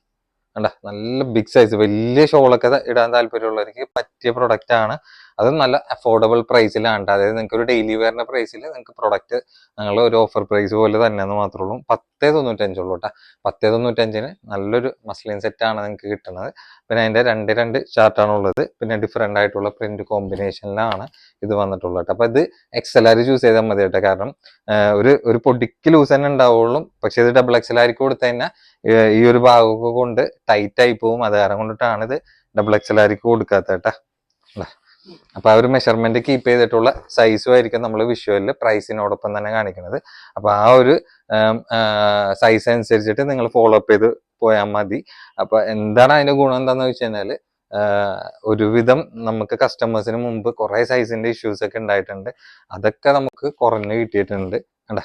നല്ല ബിഗ് സൈസ് വലിയ ഷോളൊക്കെ ഇടാൻ താല്പര്യമുള്ളവർക്ക് പറ്റിയ പ്രൊഡക്റ്റ് ആണ്. അതും നല്ല അഫോർഡബിൾ പ്രൈസിലാണ്. അതായത് നിങ്ങൾക്ക് ഒരു ഡെയിലി വെയറിന്റെ പ്രൈസിൽ നിങ്ങൾക്ക് പ്രൊഡക്റ്റ് ഞങ്ങൾ ഒരു ഓഫർ പ്രൈസ് പോലെ തന്നെയെന്ന് മാത്രമേ ഉള്ളൂ പത്തേ തൊണ്ണൂറ്റഞ്ചുള്ളൂ കേട്ടോ പത്തേ തൊണ്ണൂറ്റഞ്ചിന് നല്ലൊരു മസ്ലിൻ സെറ്റാണ് നിങ്ങൾക്ക് കിട്ടുന്നത് പിന്നെ അതിന്റെ രണ്ട് രണ്ട് ചാർട്ടാണ് ഉള്ളത്. പിന്നെ ഡിഫറെന്റ് ആയിട്ടുള്ള പ്രിന്റ് കോമ്പിനേഷനിലാണ് ഇത് വന്നിട്ടുള്ളത് കേട്ടോ അപ്പോൾ ഇത് എക്സൽ ആർ ചൂസ് ചെയ്താൽ മതി കേട്ടോ കാരണം ഒരു ഒരു പൊടിക്ക് ലൂസ് തന്നെ ഉണ്ടാവുള്ളൂ. പക്ഷേ ഇത് ഡബിൾ എക്സൽ ആർക്ക് കൊടുത്തു കഴിഞ്ഞാൽ ഈ ഒരു ഭാഗമൊക്കെ കൊണ്ട് ടൈറ്റ് ആയി പോകും അത് കാരണം കൊണ്ടിട്ടാണ് ഇത് ഡബിൾ എക്സൽ ആർക്ക് കൊടുക്കാത്ത കേട്ടാ അപ്പൊ ആ ഒരു മെഷർമെന്റ് കീപ്പ് ചെയ്തിട്ടുള്ള സൈസും ആയിരിക്കും നമ്മൾ വിഷ്വലിൽ പ്രൈസിനോടൊപ്പം തന്നെ കാണിക്കുന്നത്. അപ്പൊ ആ ഒരു സൈസ് അനുസരിച്ചിട്ട് നിങ്ങൾ ഫോളോ അപ്പ് ചെയ്ത് പോയാൽ മതി. അപ്പൊ എന്താണ് അതിന്റെ ഗുണം എന്താണെന്ന് വെച്ച് കഴിഞ്ഞാൽ ഒരുവിധം നമുക്ക് കസ്റ്റമേഴ്സിന് മുമ്പ് കുറെ സൈസിന്റെ ഇഷ്യൂസ് ഒക്കെ ഉണ്ടായിട്ടുണ്ട്. അതൊക്കെ നമുക്ക് കുറഞ്ഞു കിട്ടിയിട്ടുണ്ട്. കണ്ടാ?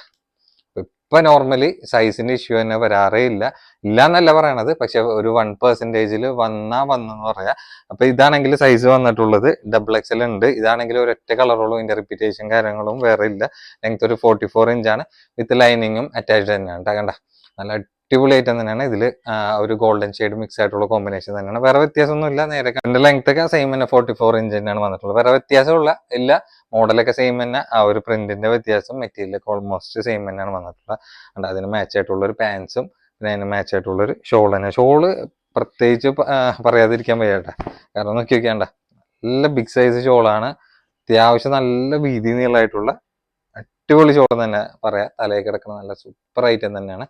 ഇപ്പൊ നോർമലി സൈസിന്റെ ഇഷ്യൂ തന്നെ വരാറേ ഇല്ല. ഇല്ല എന്നല്ല പറയണത്. പക്ഷെ ഒരു വൺ പെർസെന്റേജിൽ വന്നാ വന്നെന്ന് പറയാ. അപ്പൊ ഇതാണെങ്കിൽ സൈസ് വന്നിട്ടുള്ളത് ഡബിൾ എക്സൽ ഉണ്ട്. ഇതാണെങ്കിൽ ഒരൊറ്റ കളറുള്ളൂ ഇതിന്റെ റിപ്പീറ്റേഷൻ കാര്യങ്ങളും വേറെ ഇല്ല. ലെങ്ത് ഒരു ഫോർട്ടി ഫോർ ഇഞ്ചാണ് വിത്ത് ലൈനിങ്ങും അറ്റാച്ച്ഡ് തന്നെയാണ്. കണ്ട? നല്ല അടിപൊളി ഐറ്റം തന്നെയാണ്. ഇതിൽ ഒരു ഗോൾഡൻ ഷെയ്ഡ് മിക്സ് ആയിട്ടുള്ള കോമ്പിനേഷൻ തന്നെയാണ്. വേറെ വ്യത്യാസമൊന്നുമില്ല നേരെ കണ്ട ലെങ്ത് ഒക്കെ സെയിം തന്നെ. ഫോർട്ടി ഫോർ ഇഞ്ച് തന്നെയാണ് വന്നിട്ടുള്ളത്. വേറെ വ്യത്യാസമുള്ള ഇല്ല. മോഡലൊക്കെ സെയിം തന്നെ. ആ ഒരു പ്രിന്റിന്റെ വ്യത്യാസം മെറ്റീരിയലൊക്കെ ഓൾമോസ്റ്റ് സെയിം തന്നെയാണ് വന്നിട്ടുള്ളത്. അണ്ട് അതിന് മാച്ച് ആയിട്ടുള്ള ഒരു പാൻസും പിന്നെ അതിന് മാച്ച് ആയിട്ടുള്ള ഒരു ഷോൾ തന്നെ. ഷോൾ പ്രത്യേകിച്ച് പറയാതിരിക്കാൻ വയ്യാട്ടെ കാരണം നോക്കി നോക്കിയാണ്ട നല്ല ബിഗ് സൈസ് ഷോളാണ് അത്യാവശ്യം നല്ല വീതി നീളമായിട്ടുള്ള അടിപൊളി ഷോൾ തന്നെ പറയാം. തലയിൽ കിടക്കുന്ന നല്ല സൂപ്പർ ഐറ്റം തന്നെയാണ്.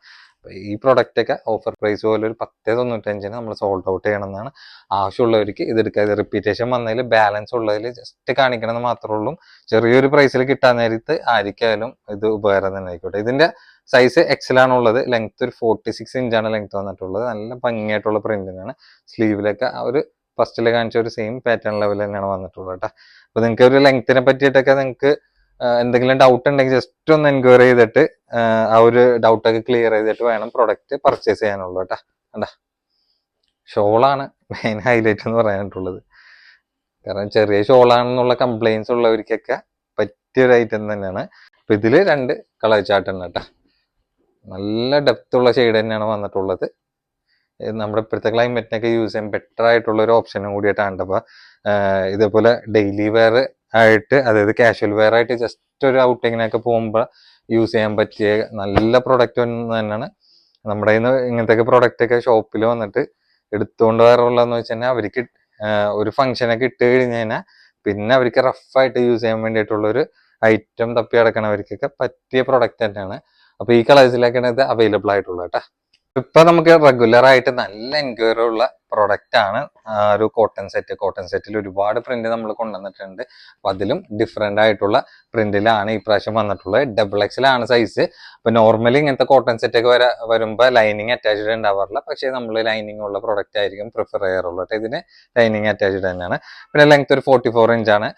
ഈ പ്രൊഡക്റ്റ് ഒക്കെ ഓഫർ പ്രൈസ് പോലെ ഒരു പത്തേ തൊണ്ണൂറ്റഞ്ചിന് നമ്മൾ സോൾഡ് ഔട്ട് ചെയ്യണമെന്നാണ് ആവശ്യമുള്ളവർക്ക് ഇത് എടുക്കാതെ റിപ്പീറ്റേഷൻ വന്നതിൽ ബാലൻസ് ഉള്ളതിൽ ജസ്റ്റ് കാണിക്കണമെന്ന് മാത്രമേ ഉള്ളൂ. ചെറിയൊരു പ്രൈസിൽ കിട്ടാൻ നേരത്ത് ആയിരിക്കാലും ഇത് ഉപകാരം തന്നെ ആയിക്കോട്ടെ. ഇതിന്റെ സൈസ് എക്സലാണ് ഉള്ളത്. ലെങ്ത് ഒരു ഫോർട്ടി സിക്സ് ഇഞ്ചാണ് ലെങ്ത് വന്നിട്ടുള്ളത്. നല്ല ഭംഗിയായിട്ടുള്ള പ്രിന്റിനാണ് സ്ലീവിലൊക്കെ ആ ഒരു ഫസ്റ്റിൽ കാണിച്ച ഒരു സെയിം പാറ്റേൺ ലെവൽ തന്നെയാണ് വന്നിട്ടുള്ളത് കേട്ടോ. അപ്പോൾ നിങ്ങൾക്ക് ഒരു ലെങ്ത്തിനെ പറ്റിയിട്ടൊക്കെ നിങ്ങൾക്ക് എന്തെങ്കിലും ഡൗട്ട് ഉണ്ടെങ്കിൽ ജസ്റ്റ് ഒന്ന് എൻക്വയറി ചെയ്തിട്ട് ആ, ഒരു ഡൗട്ട് ഒക്കെ ക്ലിയർ ചെയ്തിട്ട് വേണം പ്രൊഡക്റ്റ് പർച്ചേസ് ചെയ്യാനുള്ളൂ കേട്ടോ. കണ്ടാ? ഷോളാണ് മെയിൻ ഹൈലൈറ്റ് എന്ന് പറയാനായിട്ടുള്ളത്. കാരണം ചെറിയ ഷോളാണെന്നുള്ള കംപ്ലൈൻസ് ഉള്ളവർക്കൊക്കെ പറ്റിയ ഒരു ഐറ്റം തന്നെയാണ്. അപ്പൊ ഇതിൽ രണ്ട് കളർ ചാർട്ട് ഉണ്ട് കേട്ടോ. നല്ല ഡെപ്ത് ഉള്ള ഷെയ്ഡ് തന്നെയാണ് വന്നിട്ടുള്ളത്. നമ്മുടെ ഇപ്പോഴത്തെ ക്ലൈമറ്റിനൊക്കെ യൂസ് ചെയ്യാൻ ബെറ്റർ ആയിട്ടുള്ള ഒരു ഓപ്ഷനും കൂടിയിട്ടാണ് അപ്പോൾ ഇതേപോലെ ഡെയിലി വെയർ ആയിട്ട് അതായത് കാഷ്വൽ വെയർ ആയിട്ട് ജസ്റ്റ് ഒരു ഔട്ടിങ്ങിനൊക്കെ പോകുമ്പോൾ യൂസ് ചെയ്യാൻ പറ്റിയ നല്ല പ്രൊഡക്റ്റ് ഒന്ന് തന്നെയാണ്. നമ്മുടെ നിന്ന് ഇങ്ങനത്തെ പ്രൊഡക്റ്റ് ഒക്കെ ഷോപ്പിൽ വന്നിട്ട് എടുത്തുകൊണ്ട് വരാറുള്ളതെന്ന് വെച്ച് കഴിഞ്ഞാൽ അവർക്ക് ഒരു ഫംഗ്ഷനൊക്കെ ഇട്ട് കഴിഞ്ഞ് കഴിഞ്ഞാൽ പിന്നെ അവർക്ക് റഫായിട്ട് യൂസ് ചെയ്യാൻ വേണ്ടിയിട്ടുള്ള ഒരു ഐറ്റം തപ്പി കിടക്കണവർക്കൊക്കെ പറ്റിയ പ്രൊഡക്റ്റ് തന്നെയാണ്. അപ്പോൾ ഈ കളേഴ്സിലേക്കാണ് ഇത് അവൈലബിൾ ആയിട്ടുള്ളത് കേട്ടോ. ഇപ്പൊ നമുക്ക് റെഗുലർ ആയിട്ട് നല്ല എൻക്വയറി ഉള്ള പ്രൊഡക്റ്റ് ആണ് ഒരു കോട്ടൺ സെറ്റ് കോട്ടൺ സെറ്റിൽ ഒരുപാട് പ്രിന്റ് നമ്മൾ കൊണ്ടുവന്നിട്ടുണ്ട്. അപ്പൊ അതിലും ഡിഫറെന്റ് ആയിട്ടുള്ള പ്രിന്റിലാണ് ഈ പ്രാവശ്യം വന്നിട്ടുള്ളത്. ഡബിൾ എക്സിലാണ് സൈസ് അപ്പൊ നോർമലി ഇങ്ങനത്തെ കോട്ടൺ സെറ്റ് ഒക്കെ വരുമ്പോ വരുമ്പോൾ ലൈനിങ് അറ്റാച്ച്ഡ് ഉണ്ടാവാറില്ല. പക്ഷേ നമ്മൾ ലൈനിങ് ഉള്ള പ്രൊഡക്റ്റ് ആയിരിക്കും പ്രിഫർ ചെയ്യാറുള്ളൂ കേട്ടോ ഇതിന് ലൈനിങ് അറ്റാച്ച്ഡ് തന്നെയാണ്. പിന്നെ ലെങ്ത് ഒരു ഫോർട്ടി ഫോർ ഇഞ്ചാണ്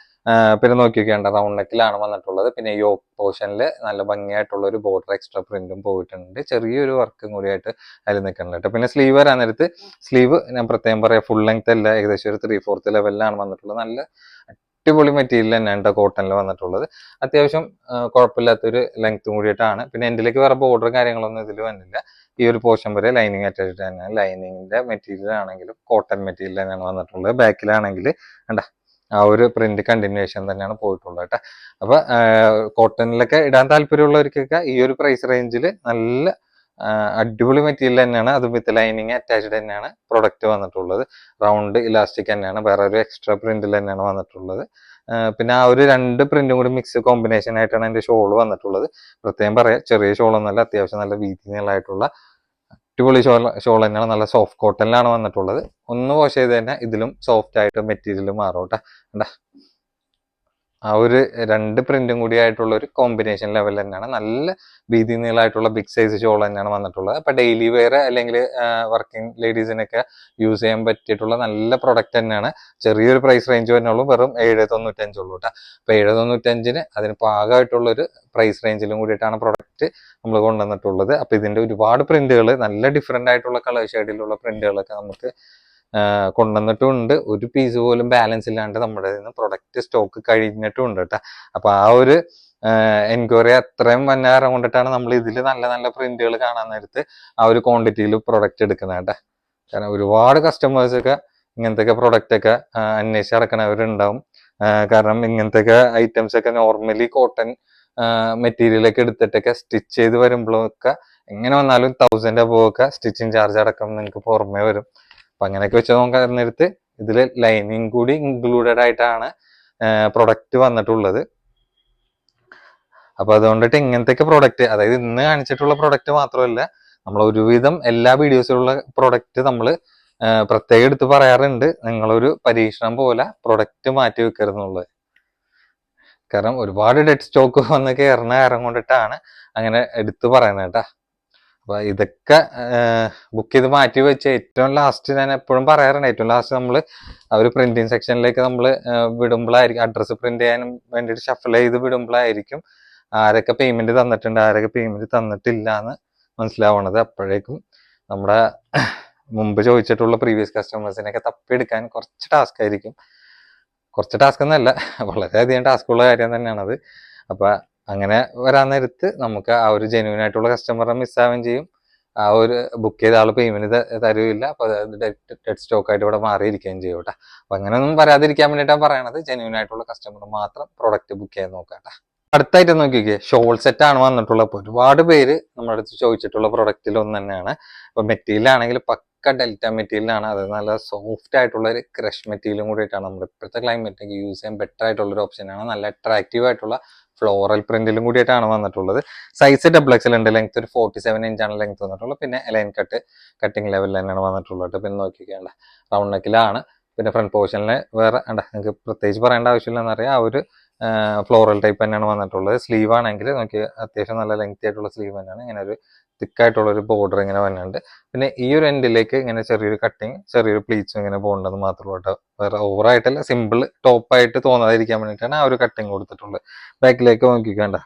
പിന്നെ നോക്കി നോക്കിയാണ്ട് റൗണ്ട് നെക്കിലാണ് വന്നിട്ടുള്ളത്. പിന്നെ യോ പോർഷനിൽ നല്ല ഭംഗിയായിട്ടുള്ള ഒരു ബോർഡർ എക്സ്ട്രാ പ്രിന്റും പോയിട്ടുണ്ട്. ചെറിയൊരു വർക്കും കൂടിയായിട്ട് അതിൽ നിൽക്കുന്നുണ്ട് കേട്ടോ. പിന്നെ സ്ലീവ് വരാൻ നേരത്ത് സ്ലീവ് ഞാൻ പ്രത്യേകം പറയാം ഫുൾ ലെങ്ത് അല്ല ഏകദേശം ഒരു ത്രീ ഫോർത്ത് ലെവലിലാണ് വന്നിട്ടുള്ളത്. നല്ല അടിപൊളി മെറ്റീരിയൽ തന്നെയാണ് കേട്ടോ കോട്ടണിൽ വന്നിട്ടുള്ളത്. അത്യാവശ്യം കുഴപ്പമില്ലാത്തൊരു ലെങ്ത്തും കൂടിയിട്ടാണ്. പിന്നെ എൻഡിലേക്ക് വേറെ ബോർഡർ കാര്യങ്ങളൊന്നും ഇതിൽ വന്നില്ല. ഈ ഒരു പോർഷൻ വരെ ലൈനിങ് അറ്റാച്ച്ഡ് തന്നെയാണ്. ലൈനിങ്ങിന്റെ മെറ്റീരിയൽ ആണെങ്കിലും കോട്ടൺ മെറ്റീരിയൽ തന്നെയാണ് വന്നിട്ടുള്ളത്. ബാക്കിലാണെങ്കിൽ കണ്ട ആ ഒരു പ്രിന്റ് കണ്ടിന്യൂഷൻ തന്നെയാണ് പോയിട്ടുള്ളത് കേട്ടോ. അപ്പൊ കോട്ടണിലൊക്കെ ഇടാൻ താല്പര്യമുള്ളവർക്കൊക്കെ ഈ ഒരു പ്രൈസ് റേഞ്ചിൽ നല്ല അടിപൊളി മെറ്റീരിയൽ തന്നെയാണ്. അത് വിത്ത് ലൈനിങ് അറ്റാച്ച്ഡ് തന്നെയാണ് പ്രൊഡക്റ്റ് വന്നിട്ടുള്ളത്. റൗണ്ട് ഇലാസ്റ്റിക് തന്നെയാണ്. വേറെ ഒരു എക്സ്ട്രാ പ്രിന്റിൽ തന്നെയാണ് വന്നിട്ടുള്ളത്. പിന്നെ ആ ഒരു രണ്ട് പ്രിന്റും കൂടി മിക്സ് കോമ്പിനേഷൻ ആയിട്ടാണ് എന്റെ ഷോൾ വന്നിട്ടുള്ളത്. പ്രത്യേകം പറയാം ചെറിയ ഷോൾ ഒന്നല്ല അത്യാവശ്യം നല്ല വീതിയുള്ള നീളമായിട്ടുള്ള അടിപൊളി ഷോൾ ഷോൾ തന്നെയാണ് നല്ല സോഫ്റ്റ് കോട്ടണിലാണ് വന്നിട്ടുള്ളത്. ഒന്ന് വാഷ് ചെയ്ത് തന്നെ ഇതിലും സോഫ്റ്റ് ആയിട്ട് മെറ്റീരിയൽ മാറും കേട്ടോ ആ ഒരു രണ്ട് പ്രിന്റും കൂടി ആയിട്ടുള്ള ഒരു കോമ്പിനേഷൻ ലെവൽ തന്നെയാണ്. നല്ല വീതി നീളമായിട്ടുള്ള ബിഗ് സൈസ് ഷോൾ തന്നെയാണ് വന്നിട്ടുള്ളത്. അപ്പൊ ഡെയിലി വെയർ അല്ലെങ്കിൽ വർക്കിംഗ് ലേഡീസിനൊക്കെ യൂസ് ചെയ്യാൻ പറ്റിയിട്ടുള്ള നല്ല പ്രൊഡക്റ്റ് തന്നെയാണ്. ചെറിയൊരു പ്രൈസ് റേഞ്ച് വരുന്നുള്ളൂ വെറും ഏഴ് തൊണ്ണൂറ്റഞ്ചുള്ളൂ കേട്ടോ അപ്പൊ ഏഴ് തൊണ്ണൂറ്റഞ്ചിന് അതിന് പാകമായിട്ടുള്ള ഒരു പ്രൈസ് റേഞ്ചിലും കൂടിയിട്ടാണ് പ്രൊഡക്റ്റ് നമ്മൾ കൊണ്ടുവന്നിട്ടുള്ളത്. അപ്പൊ ഇതിന്റെ ഒരുപാട് പ്രിന്റുകൾ നല്ല ഡിഫറെന്റ് ആയിട്ടുള്ള കളർ ഷെയ്ഡിലുള്ള പ്രിന്റുകളൊക്കെ നമുക്ക് കൊണ്ടുവന്നിട്ടുണ്ട് ഒരു പീസ് പോലും ബാലൻസ് ഇല്ലാണ്ട് നമ്മുടെ നിന്ന് പ്രൊഡക്റ്റ് സ്റ്റോക്ക് കഴിഞ്ഞിട്ടുണ്ട് കേട്ടോ. അപ്പൊ ആ ഒരു എൻക്വയറി അത്രയും വന്ന കാരണം കൊണ്ടിട്ടാണ് നമ്മൾ ഇതിൽ നല്ല നല്ല പ്രിന്റുകൾ കാണാൻ നേരത്ത് ആ ഒരു ക്വാണ്ടിറ്റിയിൽ പ്രൊഡക്റ്റ് എടുക്കുന്നത് കേട്ടോ. കാരണം ഒരുപാട് കസ്റ്റമേഴ്സ് ഒക്കെ ഇങ്ങനത്തെ പ്രൊഡക്റ്റ് ഒക്കെ അന്വേഷിച്ച് നടക്കണവരുണ്ടാവും. കാരണം ഇങ്ങനത്തെ ഐറ്റംസ് ഒക്കെ നോർമലി കോട്ടൺ മെറ്റീരിയൽ ഒക്കെ എടുത്തിട്ടൊക്കെ സ്റ്റിച്ച് ചെയ്ത് വരുമ്പോഴൊക്കെ എങ്ങനെ വന്നാലും തൗസൻഡ് അബോ ഒക്കെ സ്റ്റിച്ചിങ് ചാർജ് അടക്കം നിങ്ങൾക്ക് പുറമേ വരും. അപ്പൊ അങ്ങനെയൊക്കെ വെച്ച് നോക്കാൻ നേരത്ത് ഇതിൽ ലൈനിങ് കൂടി ഇൻക്ലൂഡഡ് ആയിട്ടാണ് പ്രൊഡക്റ്റ് വന്നിട്ടുള്ളത്. അപ്പൊ അതുകൊണ്ടിട്ട് ഇങ്ങനത്തെ പ്രൊഡക്റ്റ് അതായത് ഇന്ന് കാണിച്ചിട്ടുള്ള പ്രൊഡക്റ്റ് മാത്രമല്ല നമ്മൾ ഒരുവിധം എല്ലാ വീഡിയോസിലുള്ള പ്രൊഡക്റ്റ് നമ്മൾ പ്രത്യേകം എടുത്ത് പറയാറുണ്ട്. നിങ്ങളൊരു പരീക്ഷണം പോലെ പ്രൊഡക്റ്റ് മാറ്റി വെക്കരുതെന്നുള്ളത്. കാരണം ഒരുപാട് ഡെഡ് സ്റ്റോക്ക് വന്ന് കയറുന്ന കാരണം കൊണ്ടിട്ടാണ് അങ്ങനെ എടുത്തു പറയുന്നത് അപ്പൊ ഇതൊക്കെ ബുക്ക് ചെയ്ത് മാറ്റി വെച്ച് ഏറ്റവും ലാസ്റ്റ് ഞാൻ എപ്പോഴും പറയാറുണ്ട്. ഏറ്റവും ലാസ്റ്റ് നമ്മൾ അവർ പ്രിന്റിങ് സെക്ഷനിലേക്ക് നമ്മൾ വിടുമ്പോഴായിരിക്കും അഡ്രസ്സ് പ്രിന്റ് ചെയ്യാനും വേണ്ടിട്ട് ഷഫിൾ ചെയ്ത് വിടുമ്പോഴായിരിക്കും ആരൊക്കെ പേയ്മെന്റ് തന്നിട്ടുണ്ട് ആരൊക്കെ പേയ്മെന്റ് തന്നിട്ടില്ല എന്ന് മനസ്സിലാവണത്. അപ്പോഴേക്കും നമ്മുടെ മുമ്പ് ചോദിച്ചിട്ടുള്ള പ്രീവിയസ് കസ്റ്റമേഴ്സിനെയൊക്കെ തപ്പിയെടുക്കാൻ കുറച്ച് ടാസ്ക് ആയിരിക്കും. കുറച്ച് ടാസ്ക് എന്നല്ല വളരെയധികം ടാസ്കുള്ള കാര്യം തന്നെയാണത്. അപ്പൊ അങ്ങനെ വരാൻ നേരത്ത് നമുക്ക് ആ ഒരു ജെന്യൂൻ ആയിട്ടുള്ള കസ്റ്റമറെ മിസ്സാവുകയും ചെയ്യും. ആ ഒരു ബുക്ക് ചെയ്ത ആൾ പേയ്മെന്റ് തരുകയില്ല. അപ്പൊ ഡെഡ് സ്റ്റോക്ക് ആയിട്ട് ഇവിടെ മാറിയിരിക്കുകയും ചെയ്യും കേട്ടോ. അപ്പൊ അങ്ങനെയൊന്നും വരാതിരിക്കാൻ വേണ്ടിയിട്ടാണ് പറയണത്. ജെന്യൂൻ ആയിട്ടുള്ള കസ്റ്റമർ മാത്രം പ്രൊഡക്റ്റ് ബുക്ക് ചെയ്യാൻ നോക്കാം അടുത്തായിട്ട് നോക്കിക്കേ. ഷോൾ സെറ്റ് ആണ് വന്നിട്ടുള്ളത്. ഒരുപാട് പേര് നമ്മുടെ അടുത്ത് ചോദിച്ചിട്ടുള്ള പ്രൊഡക്റ്റിൽ ഒന്ന് തന്നെയാണ്. അപ്പൊ മെറ്റീരിയൽ ആണെങ്കിൽ പക്ക ഡെൽറ്റ മെറ്റീരിയലാണ് അത് നല്ല സോഫ്റ്റ് ആയിട്ടുള്ള ഒരു ക്രഷ് മെറ്റീരിയലും കൂടിയിട്ടാണ്. നമ്മുടെ ഇപ്പോഴത്തെ ക്ലൈമറ്റിലേക്ക് യൂസ് ചെയ്യാൻ ബെറ്റർ ആയിട്ടുള്ള ഒരു ഓപ്ഷനാണ് നല്ല അട്രാക്റ്റീവ് ആയിട്ടുള്ള ഫ്ലോറൽ പ്രിന്റിലും കൂടിയിട്ടാണ് വന്നിട്ടുള്ളത്. സൈസ് ഡബിൾ എക്സൽ ഉണ്ട്. ലെങ്ത് ഒരു ഫോർട്ടി സെവൻ ഇഞ്ചാണ് ലെങ്ത് വന്നിട്ടുള്ളത്. പിന്നെ ലൈൻ കട്ട് കട്ടിങ് ലെവലിൽ തന്നെയാണ് വന്നിട്ടുള്ളത് പിന്നെ നോക്കിക്കേണ്ട റൗണ്ട് നെക്കിലാണ് പിന്നെ ഫ്രണ്ട് പോർഷനിൽ വേറെ അണ്ട നിങ്ങൾക്ക് പ്രത്യേകിച്ച് പറയേണ്ട ആവശ്യമില്ലെന്നറിയാം ആ ഒരു ഫ്ലോറൽ ടൈപ്പ് തന്നെയാണ് വന്നിട്ടുള്ളത്. സ്ലീവ് ആണെങ്കിൽ നോക്കി അത്യാവശ്യം നല്ല ലെങ്തി ആയിട്ടുള്ള സ്ലീവ് തന്നെയാണ്. ഇങ്ങനെ ഒരു തിക്കായിട്ടുള്ള ഒരു ബോർഡർ ഇങ്ങനെ വന്നിട്ടുണ്ട്. പിന്നെ ഈ ഒരു എൻഡിലേക്ക് ഇങ്ങനെ ചെറിയൊരു കട്ടിങ് ചെറിയൊരു പ്ലീച്ചും ഇങ്ങനെ പോകേണ്ടത് മാത്രമേ കേട്ടോ. വേറെ ഓവറായിട്ടല്ല സിമ്പിൾ ടോപ്പായിട്ട് തോന്നാതിരിക്കാൻ വേണ്ടിയിട്ടാണ് ആ ഒരു കട്ടിങ് കൊടുത്തിട്ടുള്ളത്. ബാക്കിലേക്ക് നോക്കിക്കണ്ട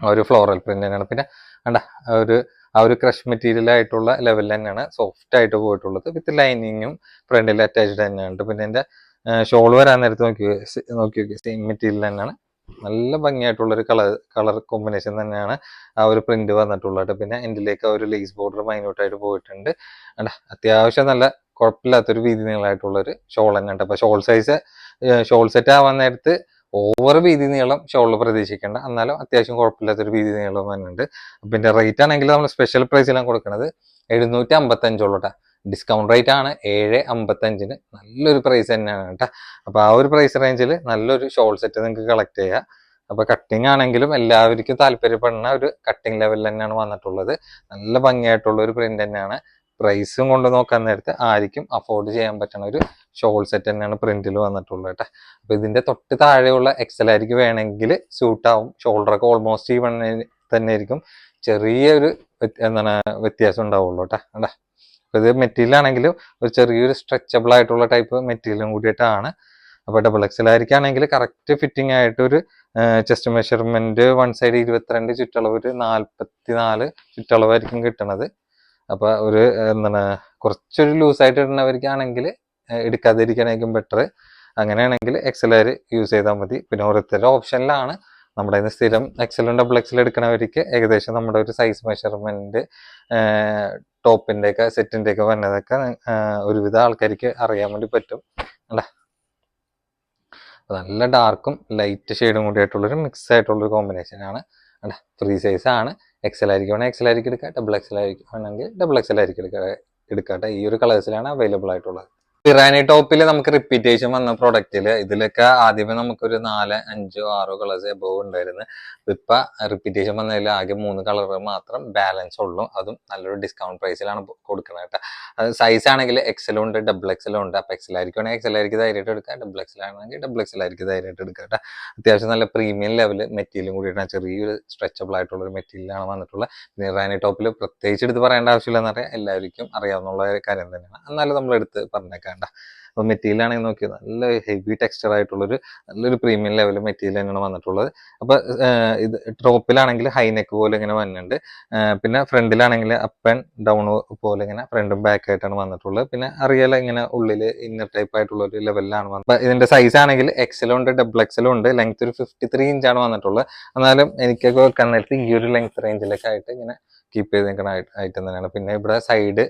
ആ ഒരു ഫ്ലോറൽ പ്രിന്റ് തന്നെയാണ്. പിന്നെ വേണ്ട ഒരു ആ ഒരു ക്രഷ് മെറ്റീരിയൽ ആയിട്ടുള്ള ലെവലിൽ തന്നെയാണ് സോഫ്റ്റ് ആയിട്ട് പോയിട്ടുള്ളത് വിത്ത് ലൈനിങ്ങും ഫ്രണ്ടിൽ അറ്റാച്ച്ഡ് തന്നെയാണ്. പിന്നെ എന്റെ ഷോൾ വരാൻ നേരത്ത് നോക്കി നോക്കി നോക്കി സെയിം മെറ്റീരിയൽ തന്നെയാണ്. നല്ല ഭംഗിയായിട്ടുള്ളൊരു കളർ കളർ കോമ്പിനേഷൻ തന്നെയാണ് ആ ഒരു പ്രിന്റ് വന്നിട്ടുള്ളത്. പിന്നെ എൻഡിലേക്ക് ആ ഒരു ലേസ് ബോർഡർ മൈന്യൂട്ടായിട്ട് പോയിട്ടുണ്ട്. അല്ല അത്യാവശ്യം നല്ല കുഴപ്പമില്ലാത്തൊരു വീതി നീളമായിട്ടുള്ളൊരു ഷോൾ തന്നെയുണ്ട്. അപ്പൊ ഷോൾ സൈസ് ഷോൾ സെറ്റ് ആവാൻ നേരത്ത് ഓവർ വീതി നീളം ഷോളിൽ പ്രതീക്ഷിക്കേണ്ട. എന്നാലും അത്യാവശ്യം കുഴപ്പമില്ലാത്തൊരു വീതി നീളം തന്നെയുണ്ട് പിന്നെ റേറ്റ് ആണെങ്കിൽ നമ്മൾ സ്പെഷ്യൽ പ്രൈസിലാണ് കൊടുക്കുന്നത് എഴുന്നൂറ്റി അമ്പത്തഞ്ചോളൂ കേട്ടോ ഡിസ്കൗണ്ട് റേറ്റ് ആണ് ഏഴ് അമ്പത്തഞ്ചിന്. നല്ലൊരു പ്രൈസ് തന്നെയാണ് കേട്ടോ. അപ്പോൾ ആ ഒരു പ്രൈസ് റേഞ്ചിൽ നല്ലൊരു ഷോൾ സെറ്റ് നിങ്ങൾക്ക് കളക്ട് ചെയ്യാം. അപ്പോൾ കട്ടിങ് ആണെങ്കിലും എല്ലാവർക്കും താല്പര്യപ്പെടുന്ന ഒരു കട്ടിങ് ലെവലിൽ തന്നെയാണ് വന്നിട്ടുള്ളത്. നല്ല ഭംഗിയായിട്ടുള്ള ഒരു പ്രിന്റ് തന്നെയാണ്. പ്രൈസും കൊണ്ട് നോക്കാൻ നേരത്ത് ആർക്കും അഫോർഡ് ചെയ്യാൻ പറ്റുന്ന ഒരു ഷോൾ സെറ്റ് തന്നെയാണ് പ്രിന്റിൽ വന്നിട്ടുള്ളത് കേട്ടോ. അപ്പോൾ ഇതിന്റെ തൊട്ട് താഴെയുള്ള എക്സലായിരിക്കും വേണമെങ്കിൽ സ്യൂട്ട് ആവും. ഷോൾഡറൊക്കെ ഓൾമോസ്റ്റ് ഈ തന്നെ ആയിരിക്കും. ചെറിയൊരു എന്താണ് വ്യത്യാസം ഉണ്ടാവുള്ളൂ കേട്ടോ. അപ്പൊ ഇത് മെറ്റീരിയൽ ആണെങ്കിൽ ഒരു ചെറിയൊരു സ്ട്രെച്ചബിൾ ആയിട്ടുള്ള ടൈപ്പ് മെറ്റീരിയലും കൂടിയിട്ടാണ്. അപ്പോൾ ഡബിൾ എക്സൽ ആയിരിക്കുകയാണെങ്കിൽ കറക്റ്റ് ഫിറ്റിംഗ് ആയിട്ട് ഒരു ചെസ്റ്റ് മെഷർമെന്റ് വൺ സൈഡ് ഇരുപത്തിരണ്ട് ചുറ്റളവ് ഒരു നാൽപ്പത്തി നാല് ചുറ്റളവായിരിക്കും കിട്ടണത്. അപ്പൊ ഒരു എന്താണ് കുറച്ചൊരു ലൂസായിട്ട് ഇടുന്നവർക്കാണെങ്കിൽ എടുക്കാതിരിക്കണേക്കും ബെറ്റർ അങ്ങനെയാണെങ്കിൽ എക്സലാർ യൂസ് ചെയ്താൽ മതി. പിന്നെ ഓരോരുത്തരുടെ ഓപ്ഷനിലാണ് നമ്മുടെ കയ്യിൽ സ്ഥിരം എക്സലും ഡബിൾ എക്സൽ എടുക്കണവർക്ക് ഏകദേശം നമ്മുടെ ഒരു സൈസ് മെഷർമെന്റ് ടോപ്പിന്റെ ഒക്കെ സെറ്റിന്റെ ഒക്കെ വന്നതൊക്കെ ആഹ് ഒരുവിധ ആൾക്കാർക്ക് അറിയാൻ വേണ്ടി പറ്റും. അല്ല? നല്ല ഡാർക്കും ലൈറ്റ് ഷെയ്ഡും കൂടി ആയിട്ടുള്ളൊരു മിക്സ് ആയിട്ടുള്ളൊരു കോമ്പിനേഷൻ ആണ്. അല്ല? ഫ്രീ സൈസ് ആണ്. എക്സൽ ആയിരിക്കും വേണമെങ്കിൽ എക്സൽ ആയിരിക്കും എടുക്കുക ഡബിൾ എക്സൽ ആയിരിക്കും വേണമെങ്കിൽ ഡബിൾ എക്സൽ ആയിരിക്കും എടുക്കുക എടുക്കട്ടെ. ഈ ഒരു കളേഴ്സിലാണ് അവൈലബിൾ ആയിട്ടുള്ളത്. ഇറാനി ടോപ്പിൽ നമുക്ക് റിപ്പീറ്റേഷൻ വന്ന പ്രൊഡക്റ്റിൽ ഇതിലൊക്കെ ആദ്യമേ നമുക്കൊരു നാല് അഞ്ചോ ആറോ കളേഴ്സ് എബോവ് ഉണ്ടായിരുന്നു. ഇപ്പൊ റിപ്പീറ്റേഷൻ വന്നതിൽ ആകെ മൂന്ന് കളർ മാത്രം ബാലൻസ് ഉള്ളൂ. അതും നല്ലൊരു ഡിസ്കൗണ്ട് പ്രൈസിലാണ് കൊടുക്കുന്നത് കേട്ടോ. അത് സൈസ് ആണെങ്കിൽ എക്സലും ഉണ്ട് ഡബിൾ എക്സലും ഉണ്ട്. അപ്പൊ എക്സൽ ആയിരിക്കും ധൈര്യമായിട്ട് എടുക്കാം ഡബിൾ എക്സൽ ആണെങ്കിൽ ഡബിൾ എക്സൽ ആയിരിക്കും ധൈര്യമായിട്ട് എടുക്കാം കേട്ടോ. അത്യാവശ്യം നല്ല പ്രീമിയം ലെവൽ മെറ്റീരിയലും കൂടിയിട്ടാണ് ചെറിയൊരു സ്ട്രെച്ചബിൾ ആയിട്ടുള്ള ഒരു മെറ്റീരിയലാണ് വന്നിട്ടുള്ളത്. പിന്നെ ഇറാനി ടോപ്പിൽ പ്രത്യേകിച്ച് എടുത്ത് പറയേണ്ട ആവശ്യമില്ലെന്ന് അറിയാം എല്ലാവർക്കും അറിയാവുന്ന കാര്യം തന്നെയാണ്. എന്നാലും നമ്മൾ എടുത്ത് അപ്പോൾ മെറ്റീരിയൽ ആണെങ്കിൽ നോക്കി നല്ല ഹെവി ടെക്സ്ചർ ആയിട്ടുള്ളൊരു നല്ലൊരു പ്രീമിയം ലെവൽ മെറ്റീരിയൽ തന്നെയാണ് വന്നിട്ടുള്ളത്. അപ്പൊ ആഹ് ഇത് ടോപ്പിലാണെങ്കിൽ ഹൈനെക്ക് പോലെ ഇങ്ങനെ വന്നിട്ടുണ്ട്. പിന്നെ ഫ്രണ്ടിലാണെങ്കിൽ അപ്പ് ആൻഡ് ഡൗൺ പോലെ ഇങ്ങനെ ഫ്രണ്ടും ബാക്ക് ആയിട്ടാണ് വന്നിട്ടുള്ളത്. പിന്നെ അറിയാലോ ഇങ്ങനെ ഉള്ളിൽ ഇന്നർ ടൈപ്പ് ആയിട്ടുള്ള ഒരു ലെവലിലാണ് വന്നത്. ഇതിന്റെ സൈസ് ആണെങ്കിൽ എക്സലും ഉണ്ട് ഡബിൾ എക്സലും ഉണ്ട് ലെങ്ത് ഒരു ഫിഫ്റ്റി ത്രീ ഇഞ്ചാണ് വന്നിട്ടുള്ളത്. എന്നാലും എനിക്കൊക്കെ നേരത്തെ ഈ ഒരു ലെങ്ത് റേഞ്ചിലൊക്കെ ആയിട്ട് ഇങ്ങനെ കീപ്പ് ചെയ്ത് നിൽക്കുന്ന ഐറ്റം തന്നെയാണ്. പിന്നെ ഇവിടെ സൈഡ്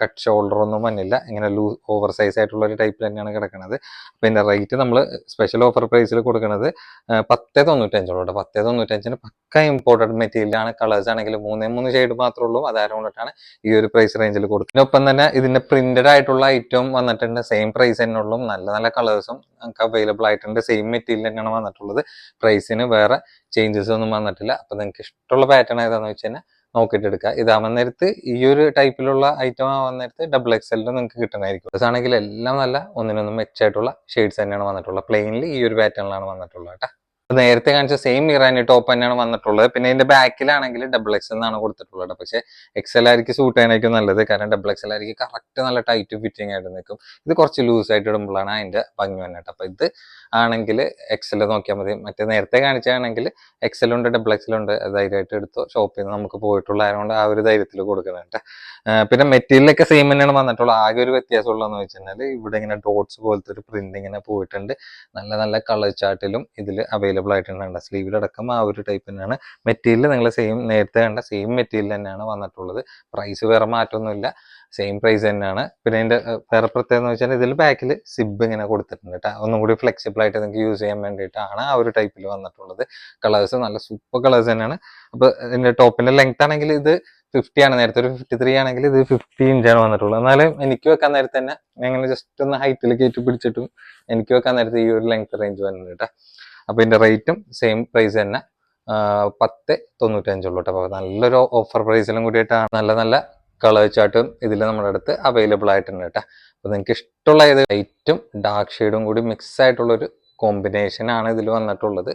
കട്ട് ഷോൾഡർ ഒന്നും വന്നില്ല. ഇങ്ങനെ ലൂസ് ഓവർ സൈസ് ആയിട്ടുള്ള ഒരു ടൈപ്പിൽ തന്നെയാണ് കിടക്കുന്നത് പിന്നെ റേറ്റ് നമ്മൾ സ്പെഷ്യൽ ഓഫർ പ്രൈസിൽ കൊടുക്കുന്നത് പത്ത് തൊണ്ണൂറ്റഞ്ചോളൂ കേട്ടോ. പത്ത് തൊണ്ണൂറ്റഞ്ചിന് പക്ക ഇമ്പോർട്ടഡ് മെറ്റീരിയലാണ് കളേഴ്സ് ആണെങ്കിൽ മൂന്നേ മൂന്ന് ഷെയ്ഡ് മാത്രമേ ഉള്ളൂ. അതായത് കൊണ്ടിട്ടാണ് ഈ ഒരു പ്രൈസ് റേഞ്ചിൽ കൊടുക്കുന്നത്. ഒപ്പം തന്നെ ഇതിന്റെ പ്രിന്റഡ് ആയിട്ടുള്ള ഐറ്റം വന്നിട്ടുണ്ട്. സെയിം പ്രൈസ് തന്നെ ഉള്ളൂ. നല്ല നല്ല കളേഴ്സും നമുക്ക് അവൈലബിൾ ആയിട്ടുണ്ട്. സെയിം മെറ്റീരിയൽ തന്നെയാണ് വന്നിട്ടുള്ളത്. പ്രൈസിന് വേറെ ചേഞ്ചസ് ഒന്നും വന്നിട്ടില്ല. അപ്പോൾ നിങ്ങൾക്ക് ഇഷ്ടമുള്ള പാറ്റേൺ ഏതാണെന്ന് വെച്ച് കഴിഞ്ഞാൽ നോക്കിയിട്ട് എടുക്കുക ഇതാവാൻ നേരത്ത് ഈ ഒരു ടൈപ്പിലുള്ള ഐറ്റം ആവാൻ നേരത്ത് ഡബിൾ എക്സലിൽ നിങ്ങൾക്ക് കിട്ടുന്നതായിരിക്കും. ഡ്രസ് ആണെങ്കിൽ എല്ലാം നല്ല ഒന്നിനൊന്നും മെച്ചായിട്ടുള്ള ഷെയ്ഡ്സ് തന്നെയാണ് വന്നിട്ടുള്ളത്. പ്ലെയിനിൽ ഈ ഒരു പാറ്റേണിലാണ് വന്നിട്ടുള്ളത് കേട്ടോ. നേരത്തെ കാണിച്ച സെയിം ഇറാനി ടോപ്പ് തന്നെയാണ് വന്നിട്ടുള്ളത്. പിന്നെ ഇതിന്റെ ബാക്കിലാണെങ്കിൽ ഡബിൾ എക്സ് എന്നാണ് കൊടുത്തിട്ടുള്ളത് പക്ഷെ എക്സൽ ആയിരിക്കും സൂട്ട് ചെയ്യാനായിരിക്കും നല്ലത്. കാരണം ഡബിൾ എക്സൽ ആയിരിക്കും കറക്റ്റ് നല്ല ടൈറ്റ് ഫിറ്റിംഗ് ആയിട്ട് നിൽക്കും. ഇത് കുറച്ച് ലൂസ് ആയിട്ട് ഇടുമ്പോഴാണ് അതിന്റെ ഭംഗി വന്നിട്ട് അപ്പൊ ഇത് ആണെങ്കിൽ എക്സൽ നോക്കിയാൽ മതി. മറ്റേ നേരത്തെ കാണിച്ചാണെങ്കിൽ എക്സലുണ്ട് ഡബിൾ എക്സലുണ്ട് ധൈര്യമായിട്ട് എടുത്തു. ഷോപ്പിൽ നിന്ന് നമുക്ക് പോയിട്ടുള്ള ആയതുകൊണ്ട് ആ ഒരു ധൈര്യത്തിൽ കൊടുക്കുന്നുണ്ട് പിന്നെ മെറ്റീരിയലൊക്കെ സെയിം തന്നെയാണ് വന്നിട്ടുള്ളത്. ആകെ ഒരു വ്യത്യാസമുള്ളതെന്ന് വെച്ച് കഴിഞ്ഞാൽ ഇവിടെ ഇങ്ങനെ ഡോട്ട്സ് പോലത്തെ ഒരു പ്രിന്റ് ഇങ്ങനെ പോയിട്ടുണ്ട്. നല്ല നല്ല കളർ ചാർട്ടിലും ഇതിൽ അവൈലബിൾ ആയിട്ടുണ്ട് സ്ലീവിലടക്കം ആ ഒരു ടൈപ്പ് തന്നെയാണ്. മെറ്റീരിയൽ നിങ്ങൾ സെയിം നേരത്തെ കണ്ട സെയിം മെറ്റീരിയൽ തന്നെയാണ് വന്നിട്ടുള്ളത്. പ്രൈസ് വേറെ മാറ്റമൊന്നുമില്ല. സെയിം പ്രൈസ് തന്നെയാണ്. പിന്നെ ഇതിന്റെ ഏർ, വേറെ പ്രത്യേകത എന്ന് വെച്ചാൽ ഇതിൽ ബാക്കിൽ സിബ് ഇങ്ങനെ കൊടുത്തിട്ടുണ്ട് കേട്ടോ ഒന്നും കൂടി ഫ്ലെക്സിബിൾ ആയിട്ട് നിങ്ങൾക്ക് യൂസ് ചെയ്യാൻ വേണ്ടിയിട്ടാണ് ആ ഒരു ടൈപ്പിൽ വന്നിട്ടുള്ളത്. കളേഴ്സ് നല്ല സൂപ്പർ കളേഴ്സ് തന്നെയാണ്. അപ്പോൾ ഇതിന്റെ ടോപ്പിന്റെ ലെങ്ത് ആണെങ്കിൽ ഇത് ഫിഫ്റ്റി ആണ്. നേരത്തെ ഒരു ഫിഫ്റ്റി ത്രീ ആണെങ്കിൽ ഇത് ഫിഫ്റ്റി ഇഞ്ചാണ് വന്നിട്ടുള്ളത്. എന്നാലും എനിക്ക് വെക്കാൻ നേരത്തെ തന്നെ ഞങ്ങൾ ജസ്റ്റ് ഒന്ന് ഹൈറ്റിൽ കയറ്റി പിടിച്ചിട്ടും എനിക്ക് വെക്കാൻ നേരത്തെ ഈ ഒരു ലെങ്ത് റേഞ്ച് വരുന്നുണ്ട് കേട്ടോ അപ്പൊ ഇതിന്റെ റേറ്റും സെയിം പ്രൈസ് തന്നെ. പത്ത് തൊണ്ണൂറ്റഞ്ചുള്ളൂ കേട്ടോ അപ്പൊ നല്ലൊരു ഓഫർ പ്രൈസിലും കൂടിയിട്ടാണ്. നല്ല നല്ല കളർ ചാർട്ടും ഇതിൽ നമ്മുടെ അടുത്ത് അവൈലബിൾ ആയിട്ടുണ്ട് കേട്ടോ. അപ്പോൾ നിങ്ങൾക്ക് ഇഷ്ടമുള്ള ഏത് ലൈറ്റും ഡാർക്ക് ഷെയ്ഡും കൂടി മിക്സ് ആയിട്ടുള്ളൊരു കോമ്പിനേഷനാണ് ഇതിൽ വന്നിട്ടുള്ളത്.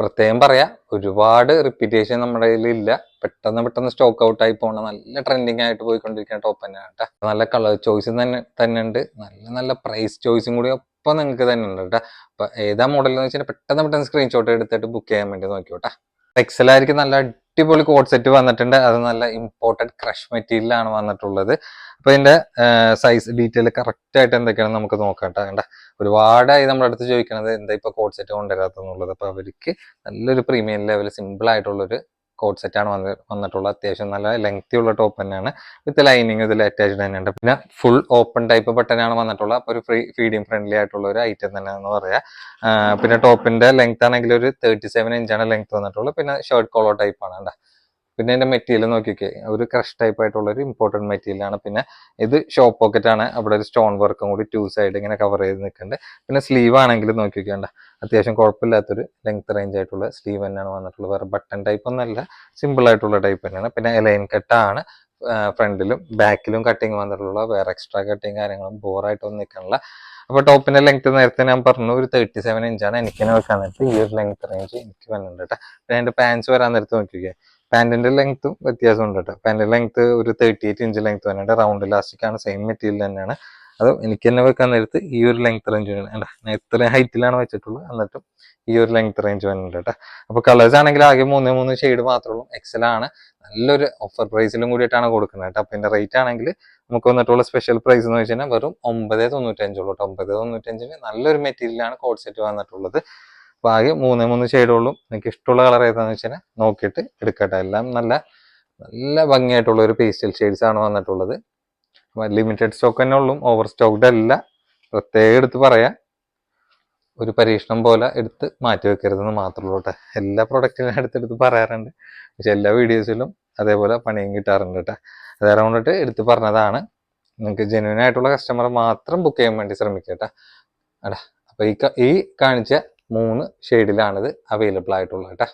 പ്രത്യേകം പറയാം ഒരുപാട് റിപ്പീറ്റേഷൻ നമ്മുടെ കയ്യിൽ ഇല്ല. പെട്ടെന്ന് പെട്ടെന്ന് സ്റ്റോക്ക് ഔട്ട് ആയി പോകണം നല്ല ട്രെൻഡിങ് ആയിട്ട് പോയിക്കൊണ്ടിരിക്കുന്ന ടോപ്പ് തന്നെയാണ് കേട്ടോ. നല്ല കളർ ചോയ്സും തന്നെ തന്നെ ഉണ്ട്. നല്ല നല്ല പ്രൈസ് ചോയ്സും കൂടി ഒപ്പം നിങ്ങൾക്ക് തന്നെ ഉണ്ട് കേട്ടോ. അപ്പം ഏതാ മോഡൽ വെച്ചാൽ പെട്ടെന്ന് പെട്ടെന്ന് സ്ക്രീൻഷോട്ട് എടുത്തിട്ട് ബുക്ക് ചെയ്യാൻ വേണ്ടി നോക്കിയോട്ടെ എക്സലായിരിക്കും നല്ല അടിപൊളി കോഡ് സെറ്റ് വന്നിട്ടുണ്ട്. അത് നല്ല ഇമ്പോർട്ടഡ് ക്രഷ് മെറ്റീരിയൽ ആണ് വന്നിട്ടുള്ളത്. അപ്പൊ ഇതിന്റെ സൈസ് ഡീറ്റെയിൽ കറക്റ്റ് ആയിട്ട് എന്തൊക്കെയാണ് നമുക്ക് നോക്കാം കേട്ടോ ഒരുപാടായി നമ്മുടെ അടുത്ത് ചോദിക്കണത് എന്താ ഇപ്പൊ കോഡ് സെറ്റ് കൊണ്ടുവരാത്തെന്നുള്ളത് അപ്പൊ അവർക്ക് നല്ലൊരു പ്രീമിയം ലെവൽ സിമ്പിൾ ആയിട്ടുള്ളൊരു കോഡ് സെറ്റ് ആണ് വന്ന് വന്നിട്ടുള്ളത്. അത്യാവശ്യം നല്ല ലെങ്തി ഉള്ള ടോപ്പ് തന്നെയാണ്. വിത്ത് ലൈനിങ് ഇതിൽ അറ്റാച്ച്ഡ് തന്നെയുണ്ട്. പിന്നെ ഫുൾ ഓപ്പൺ ടൈപ്പ് ബട്ടൺ ആണ് വന്നിട്ടുള്ളത്. അപ്പോൾ ഒരു ഫ്രീ ഫീഡിങ് ഫ്രണ്ട്ലി ആയിട്ടുള്ള ഒരു ഐറ്റം തന്നെയാണെന്ന് പറയാം. ആഹ് പിന്നെ ടോപ്പിന്റെ ലെങ്ത് ആണെങ്കിൽ ഒരു തേർട്ടി സെവൻ ഇഞ്ചാണ് ലെങ്ത് വന്നിട്ടുള്ളത്. പിന്നെ ഷർട്ട് കോളോ ടൈപ്പ് ആണ്. കേട്ടോ പിന്നെ അതിന്റെ മെറ്റീരിയൽ നോക്കിയൊക്കെ ഒരു ക്രഷ് ടൈപ്പ് ആയിട്ടുള്ള ഒരു ഇമ്പോർട്ടന്റ് മെറ്റീരിയൽ ആണ്. പിന്നെ ഇത് ഷോപ്പ് പോക്കറ്റ് ആണ്. അവിടെ ഒരു സ്റ്റോൺ വർക്കും കൂടി ടു സൈഡ് ഇങ്ങനെ കവർ ചെയ്ത് നിൽക്കുന്നുണ്ട് പിന്നെ സ്ലീവ് ആണെങ്കിലും നോക്കിയൊക്കെയുണ്ട് അത്യാവശ്യം കുഴപ്പമില്ലാത്തൊരു ലെങ്ത് റേഞ്ച് ആയിട്ടുള്ള സ്ലീവ് തന്നെയാണ് വന്നിട്ടുള്ളത്. വേറെ ബട്ടൺ ടൈപ്പ് ഒന്നല്ല സിമ്പിൾ ആയിട്ടുള്ള ടൈപ്പ് തന്നെയാണ്. പിന്നെ ലൈൻ കട്ടാണ് ഫ്രണ്ടിലും ബാക്കിലും കട്ടിങ് വന്നിട്ടുള്ള വേറെ എക്സ്ട്രാ കട്ടിങ് കാര്യങ്ങളും ബോറായിട്ടൊന്നും നിൽക്കണില്ല അപ്പൊ ടോപ്പിന്റെ ലെങ്ത് നേരത്തെ ഞാൻ പറഞ്ഞു ഒരു തേർട്ടി സെവൻ ഇഞ്ചാണ് എനിക്ക് തന്നെ വെക്കാൻ നേരത്തെ ഈ ഒരു ലെങ്ത് റേഞ്ച് എനിക്ക് വന്നിട്ടുണ്ട് കേട്ടോ പിന്നെ അതിന്റെ പാൻസ് വരാൻ നേരത്ത് നോക്കിക്കേ പാന്റിന്റെ ലെങ്ത്തും വ്യത്യാസം ഉണ്ട് കേട്ടോ പാന്റിന്റെ ലെങ്ത് ഒരു തേർട്ടി എയ്റ്റ് ഇഞ്ച് ലെങ്ത് തന്നെയാണ് റൗണ്ട് ഇലാസ്റ്റിക് ആണ് സെയിം മെറ്റീരിയൽ തന്നെയാണ്. അത് എനിക്ക് തന്നെ വെക്കാൻ നേരത്ത് ഈ ഒരു ലെങ്ത് റേഞ്ച് വേണം. ഇത്രയും ഹൈറ്റിലാണ് വെച്ചിട്ടുള്ളത് എന്നിട്ടും ഈ ഒരു ലെങ്ത് റേഞ്ച് വരുന്നുണ്ട് കേട്ടോ അപ്പൊ കളേഴ്സ് ആണെങ്കിൽ ആകെ മൂന്നേ മൂന്ന് ഷെയ്ഡ് മാത്രമേ ഉള്ളൂ. എക്സൽ ആണ്. നല്ലൊരു ഓഫർ പ്രൈസിലും കൂടിയിട്ടാണ് കൊടുക്കുന്നത് കേട്ടോ അപ്പൊ റേറ്റ് ആണെങ്കിൽ നമുക്ക് വന്നിട്ടുള്ള സ്പെഷ്യൽ പ്രൈസ് എന്ന് വെച്ച് കഴിഞ്ഞാൽ വെറും ഒമ്പത് തൊണ്ണൂറ്റഞ്ചുള്ളൂ കേട്ടോ ഒമ്പത് തൊണ്ണൂറ്റഞ്ചിന് നല്ലൊരു മെറ്റീരിയലാണ് കോഡ് സെറ്റ് വന്നിട്ടുള്ളത്. അപ്പൊ ആകെ മൂന്ന് മൂന്ന് ഷെയ്ഡുള്ളൂ നിങ്ങൾക്ക് ഇഷ്ടമുള്ള കളർ ഏതാണെന്ന് വെച്ചാൽ നോക്കിയിട്ട് എടുക്കട്ടെ. എല്ലാം നല്ല നല്ല ഭംഗിയായിട്ടുള്ള ഒരു പേസ്റ്റൽ ഷെയ്ഡ്സ് ആണ് വന്നിട്ടുള്ളത്. ലിമിറ്റഡ് സ്റ്റോക്ക് തന്നെ ഉള്ളൂ. ഓവർ സ്റ്റോക്ക്ഡ് അല്ല. പ്രത്യേകം എടുത്ത് പറയാം. ഒരു പരീക്ഷണം പോലെ എടുത്ത് മാറ്റി വെക്കരുതെന്ന് മാത്രമേ ഉള്ളൂ കേട്ടോ. എല്ലാ പ്രൊഡക്റ്റിനും എടുത്തെടുത്ത് പറയാറുണ്ട്. പക്ഷെ എല്ലാ വീഡിയോസിലും അതേപോലെ പണിയും കിട്ടാറുണ്ട് കേട്ടോ. അതേറെ കൊണ്ടിട്ട് എടുത്ത് പറഞ്ഞതാണ്. നിങ്ങൾക്ക് ജെന്യൂൻ ആയിട്ടുള്ള കസ്റ്റമർ മാത്രം ബുക്ക് ചെയ്യാൻ വേണ്ടി ശ്രമിക്കുക കേട്ടോ. അടാ അപ്പം ഈ ഈ കാണിച്ച മൂന്ന് ഷെയ്ഡിലാണിത് അവൈലബിൾ ആയിട്ടുള്ളത് കേട്ടോ